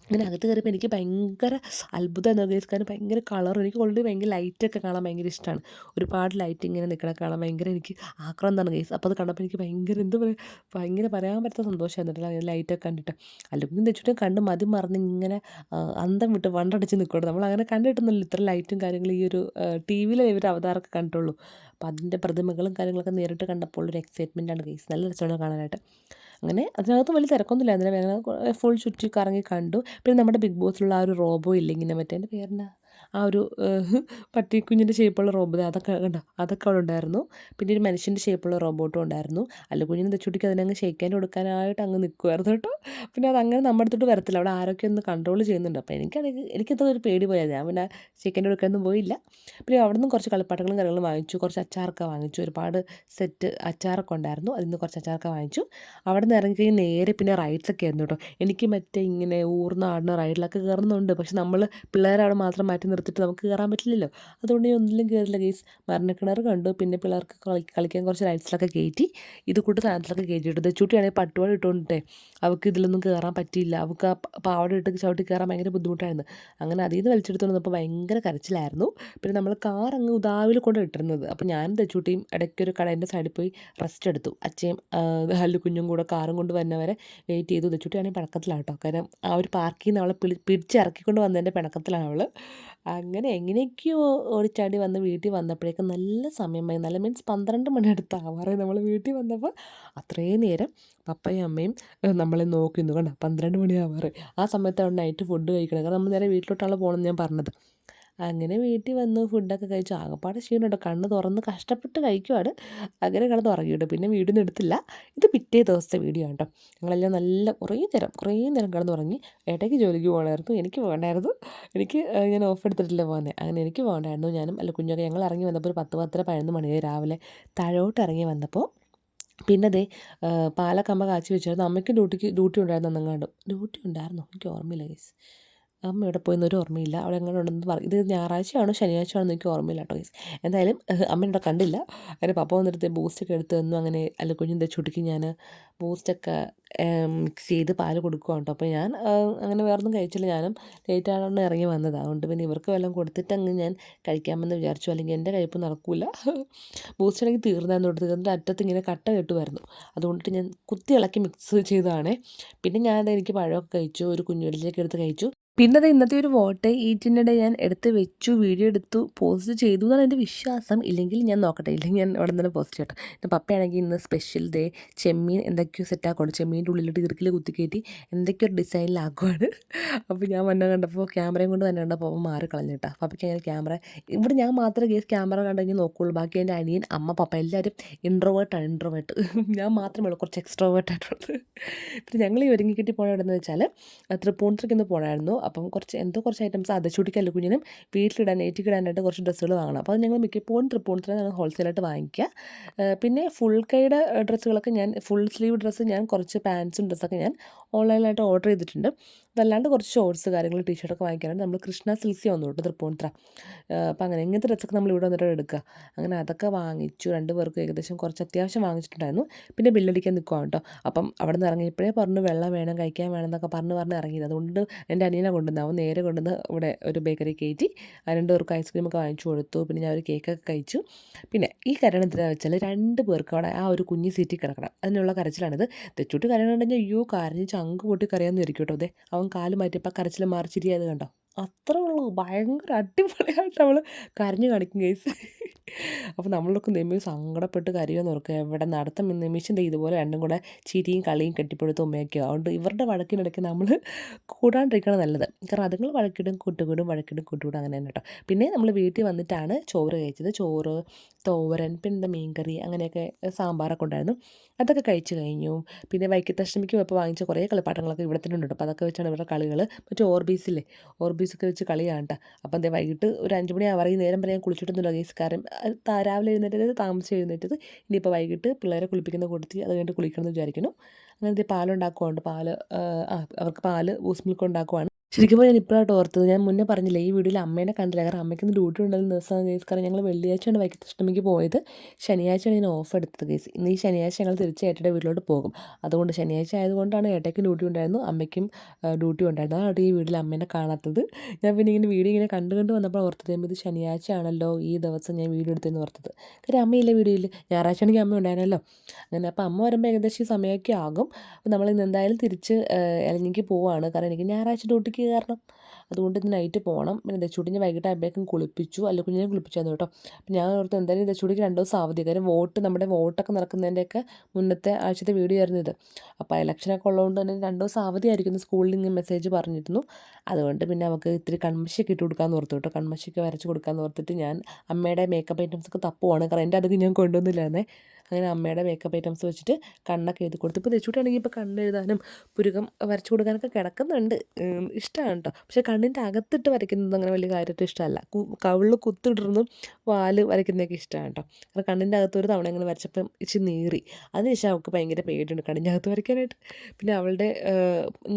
ഇങ്ങനെ അകത്ത് കയറിയപ്പോൾ എനിക്ക് ഭയങ്കര അത്ഭുതമായിരുന്നു. ഗൈസ് കാരണം ഭയങ്കര കളർ എനിക്ക് ഓൾറെഡി ഭയങ്കര ലൈറ്റൊക്കെ കാണാൻ ഭയങ്കര ഇഷ്ടമാണ് ഒരുപാട് ലൈറ്റ് ഇങ്ങനെ നിൽക്കണ കാണാൻ ഭയങ്കര എനിക്ക് ആക്രാന്താണ് കേസ് അപ്പോൾ അത് കണ്ടപ്പോൾ എനിക്ക് ഭയങ്കര എന്ത് പറയുക ഭയങ്കര പറയാൻ പറ്റാത്ത സന്തോഷമായിരുന്നു കേട്ടോ ലൈറ്റൊക്കെ കണ്ടിട്ട്. അല്ലെങ്കിൽ വെച്ചിട്ട് കണ്ട് മതി മറന്ന് ഇങ്ങനെ അന്തം വിട്ട് വണ്ടടിച്ച് നിൽക്കുകയാണ് നമ്മൾ അങ്ങനെ കണ്ടിട്ടൊന്നുമില്ല ഇത്ര ലൈറ്റും കാര്യങ്ങളും ഈ ഒരു ടി വിയിലെ ഇവർ അവതാരമൊക്കെ കണ്ടുള്ളൂ അപ്പോൾ അതിന്റെ പ്രതിമകളും കാര്യങ്ങളൊക്കെ നേരിട്ട് കണ്ടപ്പോൾ ഒരു എക്സൈറ്റ്മെന്റ് ആണ് ഗൈസ് നല്ല രസമാണ് കാണാനായിട്ട്. അങ്ങനെ അതിനകത്ത് വലിയ തിരക്കൊന്നുമില്ല. അതിനെ ഫുൾ ചുറ്റി കറങ്ങി കണ്ടു. പിന്നെ നമ്മുടെ ബിഗ് ബോസിലുള്ള ആ ഒരു റോബോ ഇല്ലെങ്കിൽ മറ്റേ എന്റെ പേരെന്നാ ആ ഒരു പട്ടിക്കുഞ്ഞിന്റെ ഷേപ്പുള്ള റോബോട്ട് അതൊക്കെ കണ്ടോ? അതൊക്കെ അവിടെ ഉണ്ടായിരുന്നു. പിന്നെ ഒരു മനുഷ്യന്റെ ഷേപ്പുള്ള റോബോട്ടും ഉണ്ടായിരുന്നു. അല്ല കുഞ്ഞിന് തെച്ചുട്ടിക്ക് അതിനങ്ങ് ഷെയ്ക്കാൻ കൊടുക്കാനായിട്ട് അങ്ങ് നിൽക്കുമായിരുന്നു കേട്ടോ. പിന്നെ അതങ്ങനെ നമ്മുടെ അടുത്തോട്ട് വരത്തില്ല. അവിടെ ആരൊക്കെ ഒന്ന് കൺട്രോൾ ചെയ്യുന്നുണ്ട്. അപ്പോൾ എനിക്കത് എനിക്കത് ഒരു പേടി പോയാൽ ഞാൻ പിന്നെ ഷെയ്ക്കാൻ കൊടുക്കാനൊന്നും പോയില്ല. പിന്നെ അവിടെ നിന്ന് കുറച്ച് കളിപ്പാട്ടങ്ങളും കാര്യങ്ങളും വാങ്ങിച്ചു. കുറച്ച് അച്ചാറൊക്കെ വാങ്ങിച്ചു. ഒരുപാട് സെറ്റ് അച്ചാറൊക്കെ ഉണ്ടായിരുന്നു. അതിൽ നിന്ന് കുറച്ച് അച്ചാറൊക്കെ വാങ്ങിച്ചു. അവിടെ നിന്ന് ഇറങ്ങി നേരെ പിന്നെ റൈഡ്സ് ഒക്കെ ആയിരുന്നു കേട്ടോ. എനിക്ക് മറ്റേ ഇങ്ങനെ ഊർന്നാടുന്ന റൈഡിലൊക്കെ കയറുന്നുണ്ട്. പക്ഷെ നമ്മൾ പിള്ളേരെ അവിടെ മാത്രം മാറ്റി നിർത്തിയിട്ട് നമുക്ക് കയറാൻ പറ്റില്ലല്ലോ. അതുകൊണ്ട് ഞാൻ ഒന്നിലും കയറില്ല ഗെയ്സ് മരണക്കിണർ കണ്ടു. പിന്നെ പിള്ളേർക്ക് കളി കളിക്കാൻ കുറച്ച് റൈഡ്സിലൊക്കെ കയറ്റി ഇത് കൂട്ട് സാധനത്തിലൊക്കെ കയറ്റിയിട്ട് ചുട്ടിയാണെങ്കിൽ പട്ടുപാട് ഇട്ടുകൊണ്ടിട്ടേ അവൾക്ക് ഇതിലൊന്നും കയറാൻ പറ്റിയില്ല. അവൾക്ക് ആ പാവട ഇട്ട് ചവിട്ടി കയറാൻ ഭയങ്കര ബുദ്ധിമുട്ടായിരുന്നു. അങ്ങനെ അതിൽ നിന്ന് വലിച്ചെടുത്തു വന്നപ്പോൾ ഭയങ്കര കരച്ചിലായിരുന്നു. പിന്നെ നമ്മൾ കാർ അങ്ങ് ഉദാവിൽ കൊണ്ട് ഇട്ടിരുന്നത്. അപ്പോൾ ഞാനും ദച്ചൂട്ടിയും ഇടയ്ക്കൊരു കടേന്റെ സൈഡിൽ പോയി റെസ്റ്റ് എടുത്തു. അച്ഛയും ഹല്ലു കുഞ്ഞും കൂടെ കാറും കൊണ്ട് വന്നവരെ വെയിറ്റ് ചെയ്തു. ദച്ചൂട്ടിയാണെങ്കിൽ പിണക്കത്തിലാണ് കേട്ടോ കാരണം ആ ഒരു പാർക്കിൽ നിന്ന് അവളെ പിടി പിടിച്ചിറക്കിക്കൊണ്ട് വന്നതിന്റെ പിണക്കത്തിലാണ് അവൾ അങ്ങനെ എങ്ങനെയൊക്കെയോ ഓടിച്ചാടി വന്ന് വീട്ടിൽ വന്നപ്പോഴേക്കും നല്ല സമയമായി. നല്ല മീൻസ് പന്ത്രണ്ട് മണി അടുത്ത് ആവാറായി നമ്മൾ വീട്ടിൽ വന്നപ്പോൾ. അത്രയും നേരം പപ്പയും അമ്മയും നമ്മളെ നോക്കി നിന്നു. കണ്ടോ? പന്ത്രണ്ട് മണി ആവാറ് ആ സമയത്താണ് നൈറ്റ് ഫുഡ് കഴിക്കണം. കാരണം നമ്മൾ നേരെ വീട്ടിലോട്ടാണ് പോകണമെന്ന് ഞാൻ പറഞ്ഞത്. അങ്ങനെ വീട്ടിൽ വന്നു ഫുഡൊക്കെ കഴിച്ചു. ആകപ്പാട് ക്ഷീണം കണ്ണ് തുറന്ന് കഷ്ടപ്പെട്ട് കഴിക്കുവാണ്. അങ്ങനെ കിടന്ന് ഉറങ്ങി കേട്ടോ പിന്നെ വീടിന് എടുത്തില്ല ഇത് പിറ്റേ ദിവസത്തെ വീഡിയോ ആണ് കേട്ടോ. ഞങ്ങളെല്ലാം നല്ല കുറേ നേരം കുറേ നേരം കിടന്നുറങ്ങി ഏട്ടയ്ക്ക് ജോലിക്ക് പോകണമായിരുന്നു. എനിക്ക് പോകണ്ടായിരുന്നു എനിക്ക് ഞാൻ ഓഫ് എടുത്തിട്ടില്ല പോകുന്നത് അങ്ങനെ എനിക്ക് പോകണ്ടായിരുന്നു ഞാനും അല്ല കുഞ്ഞൊക്കെ ഞങ്ങൾ ഇറങ്ങി വന്നപ്പോൾ ഒരു പത്ത് പത്തര പതിനൊന്ന് മണിയായി രാവിലെ താഴോട്ട് ഇറങ്ങി വന്നപ്പോൾ പിന്നെ ദേ പാലക്കമ്മ കാച്ചി വെച്ചായിരുന്നു അമ്മയ്ക്ക് ഡ്യൂട്ടിക്ക് ഡ്യൂട്ടി ഉണ്ടായിരുന്നു അന്നെങ്ങാണ്ടും. ഡ്യൂട്ടി ഉണ്ടായിരുന്നു? എനിക്ക് ഓർമ്മയില്ല ഗൈസ് അമ്മ എവിടെ പോയെന്നൊരു ഓർമ്മയില്ല. അവിടെ എങ്ങനെ ഉണ്ടെന്ന് പറഞ്ഞു ഇത് ഞായറാഴ്ചയാണോ ശനിയാഴ്ചയാണോ എന്ന് എനിക്ക് ഓർമ്മയില്ല കേട്ടോ എന്തായാലും ഏഹ്, അമ്മ ഇവിടെ കണ്ടില്ല. അങ്ങനെ പപ്പ വന്നിട്ട് ബൂസ്റ്റൊക്കെ എടുത്ത് തന്നു. അങ്ങനെ അല്ല കുഞ്ഞിന്റെ ചുടുക്കി ഞാൻ ബൂസ്റ്റൊക്കെ മിക്സ് ചെയ്ത് പാൽ കൊടുക്കുകയാണ് കേട്ടോ. അപ്പോൾ ഞാൻ അങ്ങനെ വേറൊന്നും കഴിച്ചില്ല. ഞാനും ലേറ്റ് ആയതുകൊണ്ട് ഇറങ്ങി വന്നത്. അതുകൊണ്ട് പിന്നെ ഇവർക്ക് വല്ലതും കൊടുത്തിട്ട് അങ്ങ് ഞാൻ കഴിക്കാമെന്ന് വിചാരിച്ചു. അല്ലെങ്കിൽ എന്റെ കഴിപ്പ് നടക്കില്ല ബൂസ്റ്റ് ആണെങ്കിൽ തീർന്നായിരുന്നു കൊടുത്തത് എന്നിട്ട് അറ്റത്ത് ഇങ്ങനെ കട്ട കെട്ടുമായിരുന്നു അതുകൊണ്ടിട്ട് ഞാൻ കുത്തി ഇളക്കി മിക്സ് ചെയ്തതാണേ. പിന്നെ ഞാൻ എനിക്ക് പഴമൊക്കെ കഴിച്ചു. ഒരു കുഞ്ഞുവെള്ളിലേക്ക് എടുത്ത് കഴിച്ചു. പിന്നെ അത് ഇന്നത്തെ ഒരു വോട്ട് ഈറ്റിനിടെ ഞാൻ എടുത്ത് വെച്ചു വീഡിയോ എടുത്തു പോസ്റ്റ് ചെയ്തു എന്നാണ് എന്റെ വിശ്വാസം. ഇല്ലെങ്കിൽ ഞാൻ നോക്കട്ടെ ഇല്ലെങ്കിൽ ഞാൻ ഉടൻ തന്നെ പോസ്റ്റ് ചെയ്യട്ടെ. എന്റെ പപ്പയാണെങ്കിൽ ഇന്ന് സ്പെഷ്യൽ ഡേ ചെമ്മീൻ എന്തൊക്കെയോ സെറ്റാക്കുവാണ് ചെമ്മീന്റെ ഉള്ളിലിട്ട് ഇറുക്കിൽ കുത്തിക്കയറ്റി എന്തൊക്കെയോ ഡിസൈനിലാക്കുവാണ് അപ്പോൾ ഞാൻ വന്ന കണ്ടപ്പോൾ ക്യാമറയും കൊണ്ട് തന്നെ കണ്ടപ്പോൾ അവൻ മാറി കളഞ്ഞിട്ടാ പപ്പയ്ക്ക് അങ്ങനെ ക്യാമറ ഇവിടെ ഞാൻ മാത്രമേ കേസ് ക്യാമറ കണ്ടെങ്കിൽ നോക്കുകയുള്ളൂ ബാക്കി എന്റെ അനിയൻ അമ്മ പപ്പ എല്ലാവരും ഇൻട്രോവേർട്ടാണ് ഇൻട്രോവേർട്ട് ഞാൻ മാത്രമേ ഉള്ളൂ കുറച്ച് എക്സ്ട്രോവേർട്ട് ആയിട്ടുള്ളത്. പിന്നെ ഞങ്ങൾ ഈ ഒരുങ്ങി പോയ എവിടെ എന്ന് വെച്ചാൽ ഒന്ന് പോകണമായിരുന്നു അപ്പം കുറച്ച് എന്തോ കുറച്ച് ഐറ്റംസ് അത് ചുടിക്കല്ല കുഞ്ഞിനും? വീട്ടിലിടാൻ ഏറ്റിക്കിടാനായിട്ട് കുറച്ച് ഡ്രസ്സുകൾ വാങ്ങണം. അപ്പോൾ അത് ഞങ്ങൾ മിക്കപ്പോഴും തൃപ്പൂണിത്തുറ ഞങ്ങൾ ഹോൾസെയിലായിട്ട് വാങ്ങിക്കുക. പിന്നെ ഫുൾ കൈയുടെ ഡ്രസ്സുകളൊക്കെ ഞാൻ ഫുൾ സ്ലീവ് ഡ്രസ്സ് ഞാൻ കുറച്ച് പാൻസും ഡ്രസ്സൊക്കെ ഞാൻ ഓൺലൈനിലായിട്ട് ഓർഡർ ചെയ്തിട്ടുണ്ട്. അതല്ലാണ്ട് കുറച്ച് ഷോർട്സ് കാര്യങ്ങൾ ടീഷർട്ടൊക്കെ വാങ്ങിക്കാനാണ് നമ്മൾ കൃഷ്ണ സിൽസി വന്നു കേട്ടോ തൃപ്പൂണിത്ര അപ്പോൾ അങ്ങനെ ഇങ്ങനത്തെ ഡ്രസ്സൊക്കെ നമ്മൾ ഇവിടെ വന്നിട്ട് എടുക്കുക. അങ്ങനെ അതൊക്കെ വാങ്ങിച്ചു. രണ്ട് പേർക്കും ഏകദേശം കുറച്ച് അത്യാവശ്യം വാങ്ങിച്ചിട്ടുണ്ടായിരുന്നു. പിന്നെ ബില്ലടിക്കാൻ നിൽക്കുക കേട്ടോ. അപ്പം അവിടെ നിന്ന് ഇറങ്ങിയപ്പോഴേ പറഞ്ഞു വെള്ളം വേണം കഴിക്കാൻ വേണം എന്നൊക്കെ പറഞ്ഞ് പറഞ്ഞ് ഇറങ്ങി അതുകൊണ്ട് എന്റെ അനിയനെ കൊണ്ടുവന്ന് അവൻ നേരെ കൊണ്ടുവന്ന് ഇവിടെ ഒരു ബേക്കറി കയറ്റി രണ്ട് പേർക്ക് ഐസ്ക്രീമൊക്കെ വാങ്ങിച്ചു കൊടുത്തു. പിന്നെ ഞാൻ ഒരു കേക്കൊക്കെ കഴിച്ചു. പിന്നെ ഈ കരണം എന്തിനാണെന്ന് വെച്ചാൽ രണ്ട് പേർക്ക് അവിടെ ആ ഒരു കുഞ്ഞി സീറ്റിൽ കിടക്കണം. അതിനുള്ള കരച്ചിലാണിത്. തെച്ചൂട്ട് ഉണ്ടെങ്കിൽ അയ്യോ കരഞ്ഞ് ചങ്ക് പൊട്ടി കരയാമെന്ന് ഇരിക്കും കേട്ടോ. അതെ അവൻ കാൽ മാറ്റിയപ്പോൾ കരച്ചിൽ കണ്ടോ? അത്രേ ഉള്ളൂ. ഭയങ്കര അടിപൊളിയായിട്ട് അവൾ കരഞ്ഞു കാണിക്കും കേസ് അപ്പോൾ നമ്മളൊക്കെ നിമിഷം സങ്കടപ്പെട്ട് കരയുമെന്ന് ഓർക്കുക എവിടെ നടത്തം നിമിഷം ഇതുപോലെ രണ്ടും കൂടെ ചിരിയും കളിയും കെട്ടിപ്പടുത്തും ഉമ്മയൊക്കെ അതുകൊണ്ട് ഇവരുടെ വഴക്കിനിടയ്ക്ക് നമ്മൾ കൂടാണ്ടിരിക്കണം നല്ലത്. കാരണം അതുങ്ങൾ വഴക്കിടും കൂട്ടുകൂടും വഴക്കിടും കൂട്ടുകൂടും അങ്ങനെ തന്നെ കേട്ടോ. പിന്നെ നമ്മൾ വീട്ടിൽ വന്നിട്ടാണ് ചോറ് കഴിച്ചത്. ചോറ് തോരൻ പിന്നെ മീൻകറി അങ്ങനെയൊക്കെ സാമ്പാറൊക്കെ ഉണ്ടായിരുന്നു. അതൊക്കെ കഴിച്ചു കഴിഞ്ഞു. പിന്നെ വൈക്കത്തഷ്ടമിക്ക് ഇപ്പോൾ വാങ്ങിച്ച കുറേ കളിപ്പാട്ടങ്ങളൊക്കെ ഇവിടെ തന്നെ ഉണ്ട് അപ്പോൾ അതൊക്കെ വെച്ചാണ് ഇവരുടെ കളികൾ മറ്റേ ഓർബീസില്ലേ? ഓർബീസൊക്കെ വെച്ച് കളിയാണ് കേട്ടോ അപ്പം എന്താ വൈകിട്ട് ഒരു അഞ്ച് മണി ആവാറേ നേരം വരെ ഞാൻ കുളിച്ചിട്ടൊന്നുമില്ല ഗേസ് കാരണം അത് രാവിലെ എഴുന്നേറ്റത് താമസിച്ച് എഴുന്നേറ്റത് ഇനിയിപ്പോൾ വൈകിട്ട് പിള്ളേരെ കുളിപ്പിക്കുന്ന കൊടുത്തി അത് കഴിഞ്ഞിട്ട് കുളിക്കണം എന്ന് വിചാരിക്കുന്നു അങ്ങനത്തെ പാലുണ്ടാക്കുവാണ്ട് പാൽ അവർക്ക് പാൽ ബൂസ് മിൽക്ക് ഉണ്ടാക്കുവാണ്. ശരിക്കും ഞാൻ ഇപ്പോഴായിട്ട് ഓർത്തത്. ഞാൻ മുന്നേ പറഞ്ഞില്ലേ ഈ വീഡിയോയിൽ അമ്മേനെ കണ്ടില്ല? കാരണം അമ്മയ്ക്ക് ഇന്ന് ഡ്യൂട്ടി ഉണ്ടെന്ന ദിവസമാണ് കേസ് കാരണം ഞങ്ങൾ വെള്ളിയാഴ്ചയാണ് വൈക്കത്തഷ്ടമിക്ക് പോയത്. ശനിയാഴ്ചയാണ് ഞാൻ ഓഫ് എടുത്തത് കേസ് ഇന്ന് ഈ ശനിയാഴ്ച ഞങ്ങൾ തിരിച്ച് ഏട്ടയുടെ വീട്ടിലോട്ട് പോകും. അതുകൊണ്ട് ശനിയാഴ്ച ആയതുകൊണ്ടാണ് ഏട്ടയ്ക്ക് ഡ്യൂട്ടി ഉണ്ടായിരുന്നു അമ്മയ്ക്കും ഡ്യൂട്ടി ഉണ്ടായിരുന്നു. അതാണ് ഈ വീട്ടിൽ അമ്മേനെ കാണാത്തത്. ഞാൻ പിന്നെ ഇങ്ങനെ വീഡിയോ ഇങ്ങനെ കണ്ടു കണ്ട് വന്നപ്പോൾ ഓർത്തത് "ദൈവമേ, ഇത് ശനിയാഴ്ച ആണല്ലോ ഈ ദിവസം ഞാൻ വീഡിയോ എടുത്തെന്ന് ഓർത്തത്. കാര്യം അമ്മയില്ല വീഡിയോയിൽ ഞായറാഴ്ച ആണെങ്കിൽ അമ്മ ഉണ്ടായിരുന്നല്ലോ. അങ്ങനെ അപ്പോൾ അമ്മ വരുമ്പോൾ ഏകദേശം ഈ സമയമൊക്കെ ആകും. അപ്പോൾ നമ്മൾ ഇന്ന് എന്തായാലും തിരിച്ച് ഇലഞ്ഞിക്ക് പോവാണ്. കാരണം എനിക്ക് ഞായറാഴ്ച ഡ്യൂട്ടിക്ക് കയറണം അതുകൊണ്ട് ഇന്ന് നൈറ്റ് പോകണം പിന്നെ ദച്ചൂട്ടിനെ വൈകിട്ട് ആകുമ്പോഴേക്കും കുളിപ്പിച്ചു. അല്ല കുഞ്ഞിനെ കുളിപ്പിച്ചായിരുന്നു കേട്ടോ. അപ്പം ഞാൻ ഓർത്ത് എന്തായാലും ദച്ചൂട്ടിക്ക് രണ്ട് ദിവസം അവധി കാര്യം വോട്ട് നമ്മുടെ വോട്ടൊക്കെ നടക്കുന്നതിന്റെയൊക്കെ മുന്നത്തെ ആഴ്ചത്തെ വീഡിയോ ആയിരുന്നു ഇത്. അപ്പോൾ ഇലക്ഷനൊക്കെ ഉള്ളതുകൊണ്ട് തന്നെ രണ്ട് ദിവസം അവധിയായിരിക്കുന്നു. സ്കൂളിൽ നിന്ന് മെസ്സേജ് പറഞ്ഞിരുന്നു. അതുകൊണ്ട് പിന്നെ നമുക്ക് ഇത്തിരി കൺമശിയൊക്കെ ഇട്ട് കൊടുക്കാമെന്ന് ഓർത്തു കേട്ടോ. കൺമശിയൊക്കെ വരച്ച് കൊടുക്കാമെന്ന് ഓർത്തിട്ട് ഞാൻ അമ്മയുടെ മേക്കപ്പ് ഐറ്റംസൊക്കെ തപ്പുവാണ്. കാരണം എന്റെ അതൊക്കെ ഞാൻ കൊണ്ടുവന്നില്ലായിരുന്നേ. അങ്ങനെ അമ്മയുടെ മേക്കപ്പ് ഐറ്റംസ് വെച്ചിട്ട് കണ്ണൊക്കെ എഴുതി കൊടുത്തു. ഇപ്പോൾ തെച്ചുകൂട്ടാണെങ്കിൽ ഇപ്പോൾ കണ്ണെഴുതാനും പുരുകം വരച്ചു കൊടുക്കാനൊക്കെ കിടക്കുന്നുണ്ട്. ഇഷ്ടമാണ് കേട്ടോ പക്ഷേ കണ്ണിന്റെ അകത്തിട്ട് വരയ്ക്കുന്നത് അങ്ങനെ വലിയ കാര്യമായിട്ട് ഇഷ്ടമല്ല. കവിളിൽ കുത്തിടുന്നതും വാൽ വരയ്ക്കുന്നതൊക്കെ ഇഷ്ടമാണ് കേട്ടോ കാരണം കണ്ണിന്റെ അകത്ത് ഒരു തവണ ഇങ്ങനെ വരച്ചപ്പം ഇച്ചി നീറി. അതിനുശേഷം അവൾക്ക് ഭയങ്കര പേടിയുണ്ട് കണ്ണിന്റെ അകത്ത് വരയ്ക്കാനായിട്ട്. പിന്നെ അവളുടെ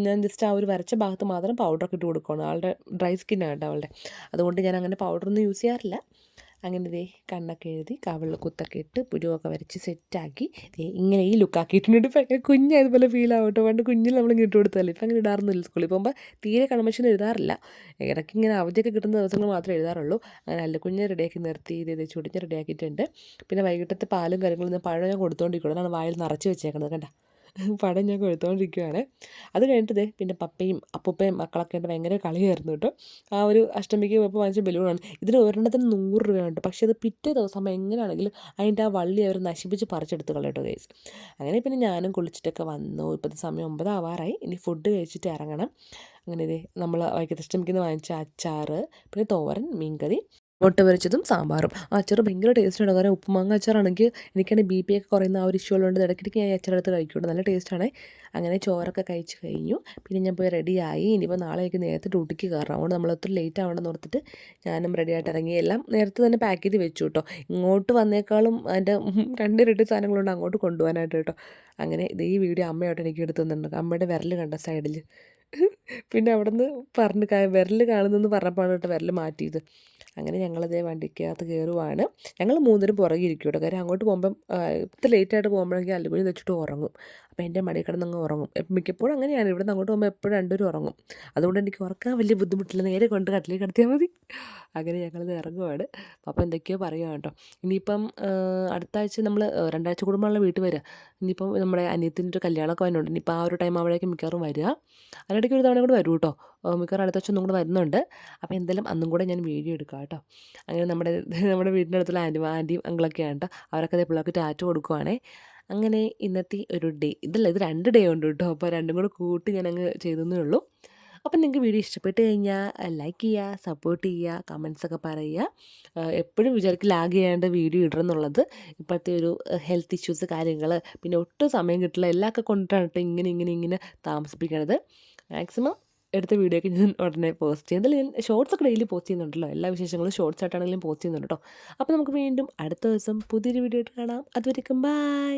ഞാൻ ജസ്റ്റ് ആ ഒരു വരച്ച ഭാഗത്ത് മാത്രം പൗഡറൊക്കെ ഇട്ട് കൊടുക്കുകയാണ് അവളുടെ ഡ്രൈ സ്കിന്നാണ് കേട്ടോ അവളുടെ. അതുകൊണ്ട് ഞാൻ അങ്ങനെ പൗഡറൊന്നും യൂസ് ചെയ്യാറില്ല. അങ്ങനെ ദേ കണ്ണൊക്കെ എഴുതി കവിളിൽ കുത്തൊക്കെ ഇട്ട് പുരുവൊക്കെ വരച്ച് സെറ്റാക്കി ഇങ്ങനെ ഈ ലുക്കാക്കിയിട്ടുണ്ട് ഭയങ്കര കുഞ്ഞായതുപോലെ ഫീൽ ആവട്ടെ. പണ്ട് കുഞ്ഞിൽ നമ്മൾ ഇട്ട് കൊടുത്തല്ലേ ഇപ്പം അങ്ങനെ ഇടാറൊന്നുമില്ല സ്കൂളിൽ പോകുമ്പോൾ തീരെ കൺവെൻഷൻ എഴുതാറില്ല. ഇടയ്ക്ക് ഇങ്ങനെ അവധിയൊക്കെ കിട്ടുന്ന ദിവസങ്ങൾ മാത്രമേ എഴുതാറുള്ളൂ. അങ്ങനെ അല്ല കുഞ്ഞെ റെഡിയാക്കി നിർത്തി ഇത് ചുടിഞ്ഞ് റെഡിയാക്കിയിട്ടുണ്ട് പിന്നെ വൈകിട്ടത്തെ പാലും കാര്യങ്ങളും പഴം ഞാൻ കൊടുത്തുകൊണ്ടിരിക്കണം അതാണ് വായിൽ നിറച്ച് വെച്ചേക്കുന്നത്. കണ്ട? പടം ഞാൻ കൊടുത്തുകൊണ്ടിരിക്കുകയാണ് അത് കഴിഞ്ഞിട്ട് പിന്നെ പപ്പയും അപ്പൂപ്പയും മക്കളൊക്കെ ആയിട്ട് ഭയങ്കര കളിയായിരുന്നു കേട്ടോ. ആ ഒരു അഷ്ടമിക്ക് പോയപ്പോൾ വാങ്ങിച്ച ബലൂണാണ് ഇതിന് ഒരെണ്ണത്തിന് നൂറ് രൂപയുണ്ട്. പക്ഷേ അത് പിറ്റേ ദിവസം എങ്ങനെയാണെങ്കിലും അതിന്റെ ആ വള്ളി അവർ നശിപ്പിച്ച് പറിച്ചെടുത്ത് കളയട്ടോ ഗൈസ് അങ്ങനെ പിന്നെ ഞാനും കുളിച്ചിട്ടൊക്കെ വന്നു. ഇപ്പോഴത്തെ സമയം ഒമ്പതാവാറായി. ഇനി ഫുഡ് കഴിച്ചിട്ട് ഇറങ്ങണം. അങ്ങനെ നമ്മൾ വൈകിട്ട് നിന്ന് വാങ്ങിച്ച അച്ചാറ് പിന്നെ തോരൻ മീൻകറി മുട്ട പൊരിച്ചതും സാമ്പാറും. ആ അച്ചാർ ഭയങ്കര ടേസ്റ്റാണ് കാരണം ഉപ്പുമാങ്ങ അച്ചാറാണെങ്കിൽ എനിക്കാണെങ്കിൽ ബി പി ഒക്കെ കുറയുന്ന ആ ഒരു ഇഷ്യൂ ഉള്ളതുകൊണ്ട് ഇടയ്ക്കിടയ്ക്ക് ഞാൻ ഈ അച്ചാറെടുത്ത് കഴിക്കുള്ളൂ. നല്ല ടേസ്റ്റാണ് അങ്ങനെ ചോറൊക്കെ കഴിച്ച് കഴിഞ്ഞു. പിന്നെ ഞാൻ പോയി റെഡിയായി ഇനിയിപ്പോൾ നാളെ എനിക്ക് നേരത്തെ ഡ്യൂട്ടിക്ക് കയറണം. അതുകൊണ്ട് നമ്മൾ ഒത്തിരി ലേറ്റ് ആവണമെന്ന് ഓർത്തിട്ട് ഞാനും റെഡിയായിട്ട് ഇറങ്ങി. എല്ലാം നേരത്തെ തന്നെ പാക്ക് ചെയ്ത് വെച്ചു കേട്ടോ ഇങ്ങോട്ട് വന്നേക്കാളും അതിന്റെ രണ്ട് രണ്ട് സാധനങ്ങളുണ്ട് അങ്ങോട്ട് കൊണ്ടുപോകാനായിട്ട് കേട്ടോ അങ്ങനെ ഇത് ഈ വീഡിയോ അമ്മയോട്ട് എനിക്ക് എടുത്തു തന്നിട്ടുണ്ട്. അമ്മയുടെ വിരൽ കണ്ട സൈഡിൽ പിന്നെ അവിടെ നിന്ന് പറഞ്ഞ് വിരൽ കാണുന്നെന്ന് പറഞ്ഞപ്പോഴാണ് കേട്ടോ വിരൽ മാറ്റിയത്. അങ്ങനെ ഞങ്ങളതേ വണ്ടിക്കകത്ത് കയറുവാണ്. ഞങ്ങൾ മൂന്നിനും പുറകെ ഇരിക്കും കേട്ടോ കാര്യം അങ്ങോട്ട് പോകുമ്പം ഇത്ര ലേറ്റായിട്ട് പോകുമ്പോഴെങ്കിൽ അല്ലുകുഴി വെച്ചിട്ട് ഉറങ്ങും. അപ്പോൾ എന്റെ മടിയിൽ കിടന്നങ്ങ് ഉറങ്ങും. മിക്കപ്പോഴും അങ്ങനെയാണ്. ഇവിടെ നിന്ന് അങ്ങോട്ട് പോകുമ്പോൾ എപ്പോഴും രണ്ടുപേരും ഉറങ്ങും. അതുകൊണ്ട് എനിക്ക് ഉറക്കാൻ വലിയ ബുദ്ധിമുട്ടില്ല. നേരെ കൊണ്ട് കട്ടിലേക്ക് കിടത്തിയാൽ മതി. അങ്ങനെ ഞങ്ങളിത് ഇറങ്ങുവാണ്. അപ്പോൾ എന്തൊക്കെയോ പറയുക കേട്ടോ. ഇനിയിപ്പം അടുത്ത ആഴ്ച നമ്മൾ രണ്ടാഴ്ച കുടുംബമുള്ള വീട്ടിൽ വരിക. ഇനിയിപ്പം നമ്മുടെ അനിയത്തിന്റെ ഒരു കല്യാണമൊക്കെ വരുന്നുണ്ട് ഇനിയിപ്പോൾ ആ ഒരു ടൈം ആവുമ്പോഴേക്കും മിക്കവാറും വരിക. അതിനിടയ്ക്ക് ഒരു തവണ കൂടെ വരും കേട്ടോ. മിക്കവാറും അടുത്ത ആഴ്ച ഒന്നും കൂടെ വരുന്നുണ്ട്. അപ്പോൾ എന്തായാലും അന്നും കൂടെ ഞാൻ വീഡിയോ എടുക്കാം കേട്ടോ. അങ്ങനെ നമ്മുടെ നമ്മുടെ വീടിന്റെ അടുത്തുള്ള ആന്റി ആന്റിയും അങ്കിളൊക്കെയാണ് കേട്ടോ. അവരൊക്കെ അതേ പിള്ളേർക്ക് ടാറ്റ് കൊടുക്കുവാണേ. അങ്ങനെ ഇന്നത്തെ ഒരു ഡേ ഇതല്ല ഇത് രണ്ട് ഡേ ഉണ്ട് കേട്ടോ. അപ്പോൾ രണ്ടും കൂടെ കൂട്ടി ഞാൻ അങ്ങ് ഉള്ളൂ. അപ്പം നിങ്ങൾക്ക് വീഡിയോ ഇഷ്ടപ്പെട്ട് കഴിഞ്ഞാൽ ലൈക്ക് ചെയ്യുക സപ്പോർട്ട് ചെയ്യുക കമൻസൊക്കെ പറയുക. എപ്പോഴും വിചാരിക്കും ലാഗ് ചെയ്യാണ്ട് വീഡിയോ ഇടണം എന്നുള്ളത് ഇപ്പോഴത്തെ ഒരു ഹെൽത്ത് ഇഷ്യൂസ് കാര്യങ്ങൾ പിന്നെ ഒട്ടും സമയം കിട്ടില്ല എല്ലാമൊക്കെ കൊണ്ടിട്ടാണ് ഇങ്ങനെ ഇങ്ങനെ ഇങ്ങനെ താമസിപ്പിക്കണത്. മാക്സിമം എടുത്ത വീഡിയോ ഒക്കെ ഞാൻ ഉടനെ പോസ്റ്റ് ചെയ്യും. എന്തായാലും ഞാൻ ഷോർട്സ് ഒക്കെ ഡെയിലി പോസ്റ്റ് ചെയ്യുന്നുണ്ടല്ലോ. എല്ലാ വിശേഷങ്ങളും ഷോർട്സ് ആയിട്ടാണെങ്കിലും പോസ്റ്റ് ചെയ്യുന്നുണ്ട് കേട്ടോ. അപ്പോൾ നമുക്ക് വീണ്ടും അടുത്ത ദിവസം പുതിയൊരു വീഡിയോ ആയിട്ട് കാണാം. അതുവരേക്കും ബൈ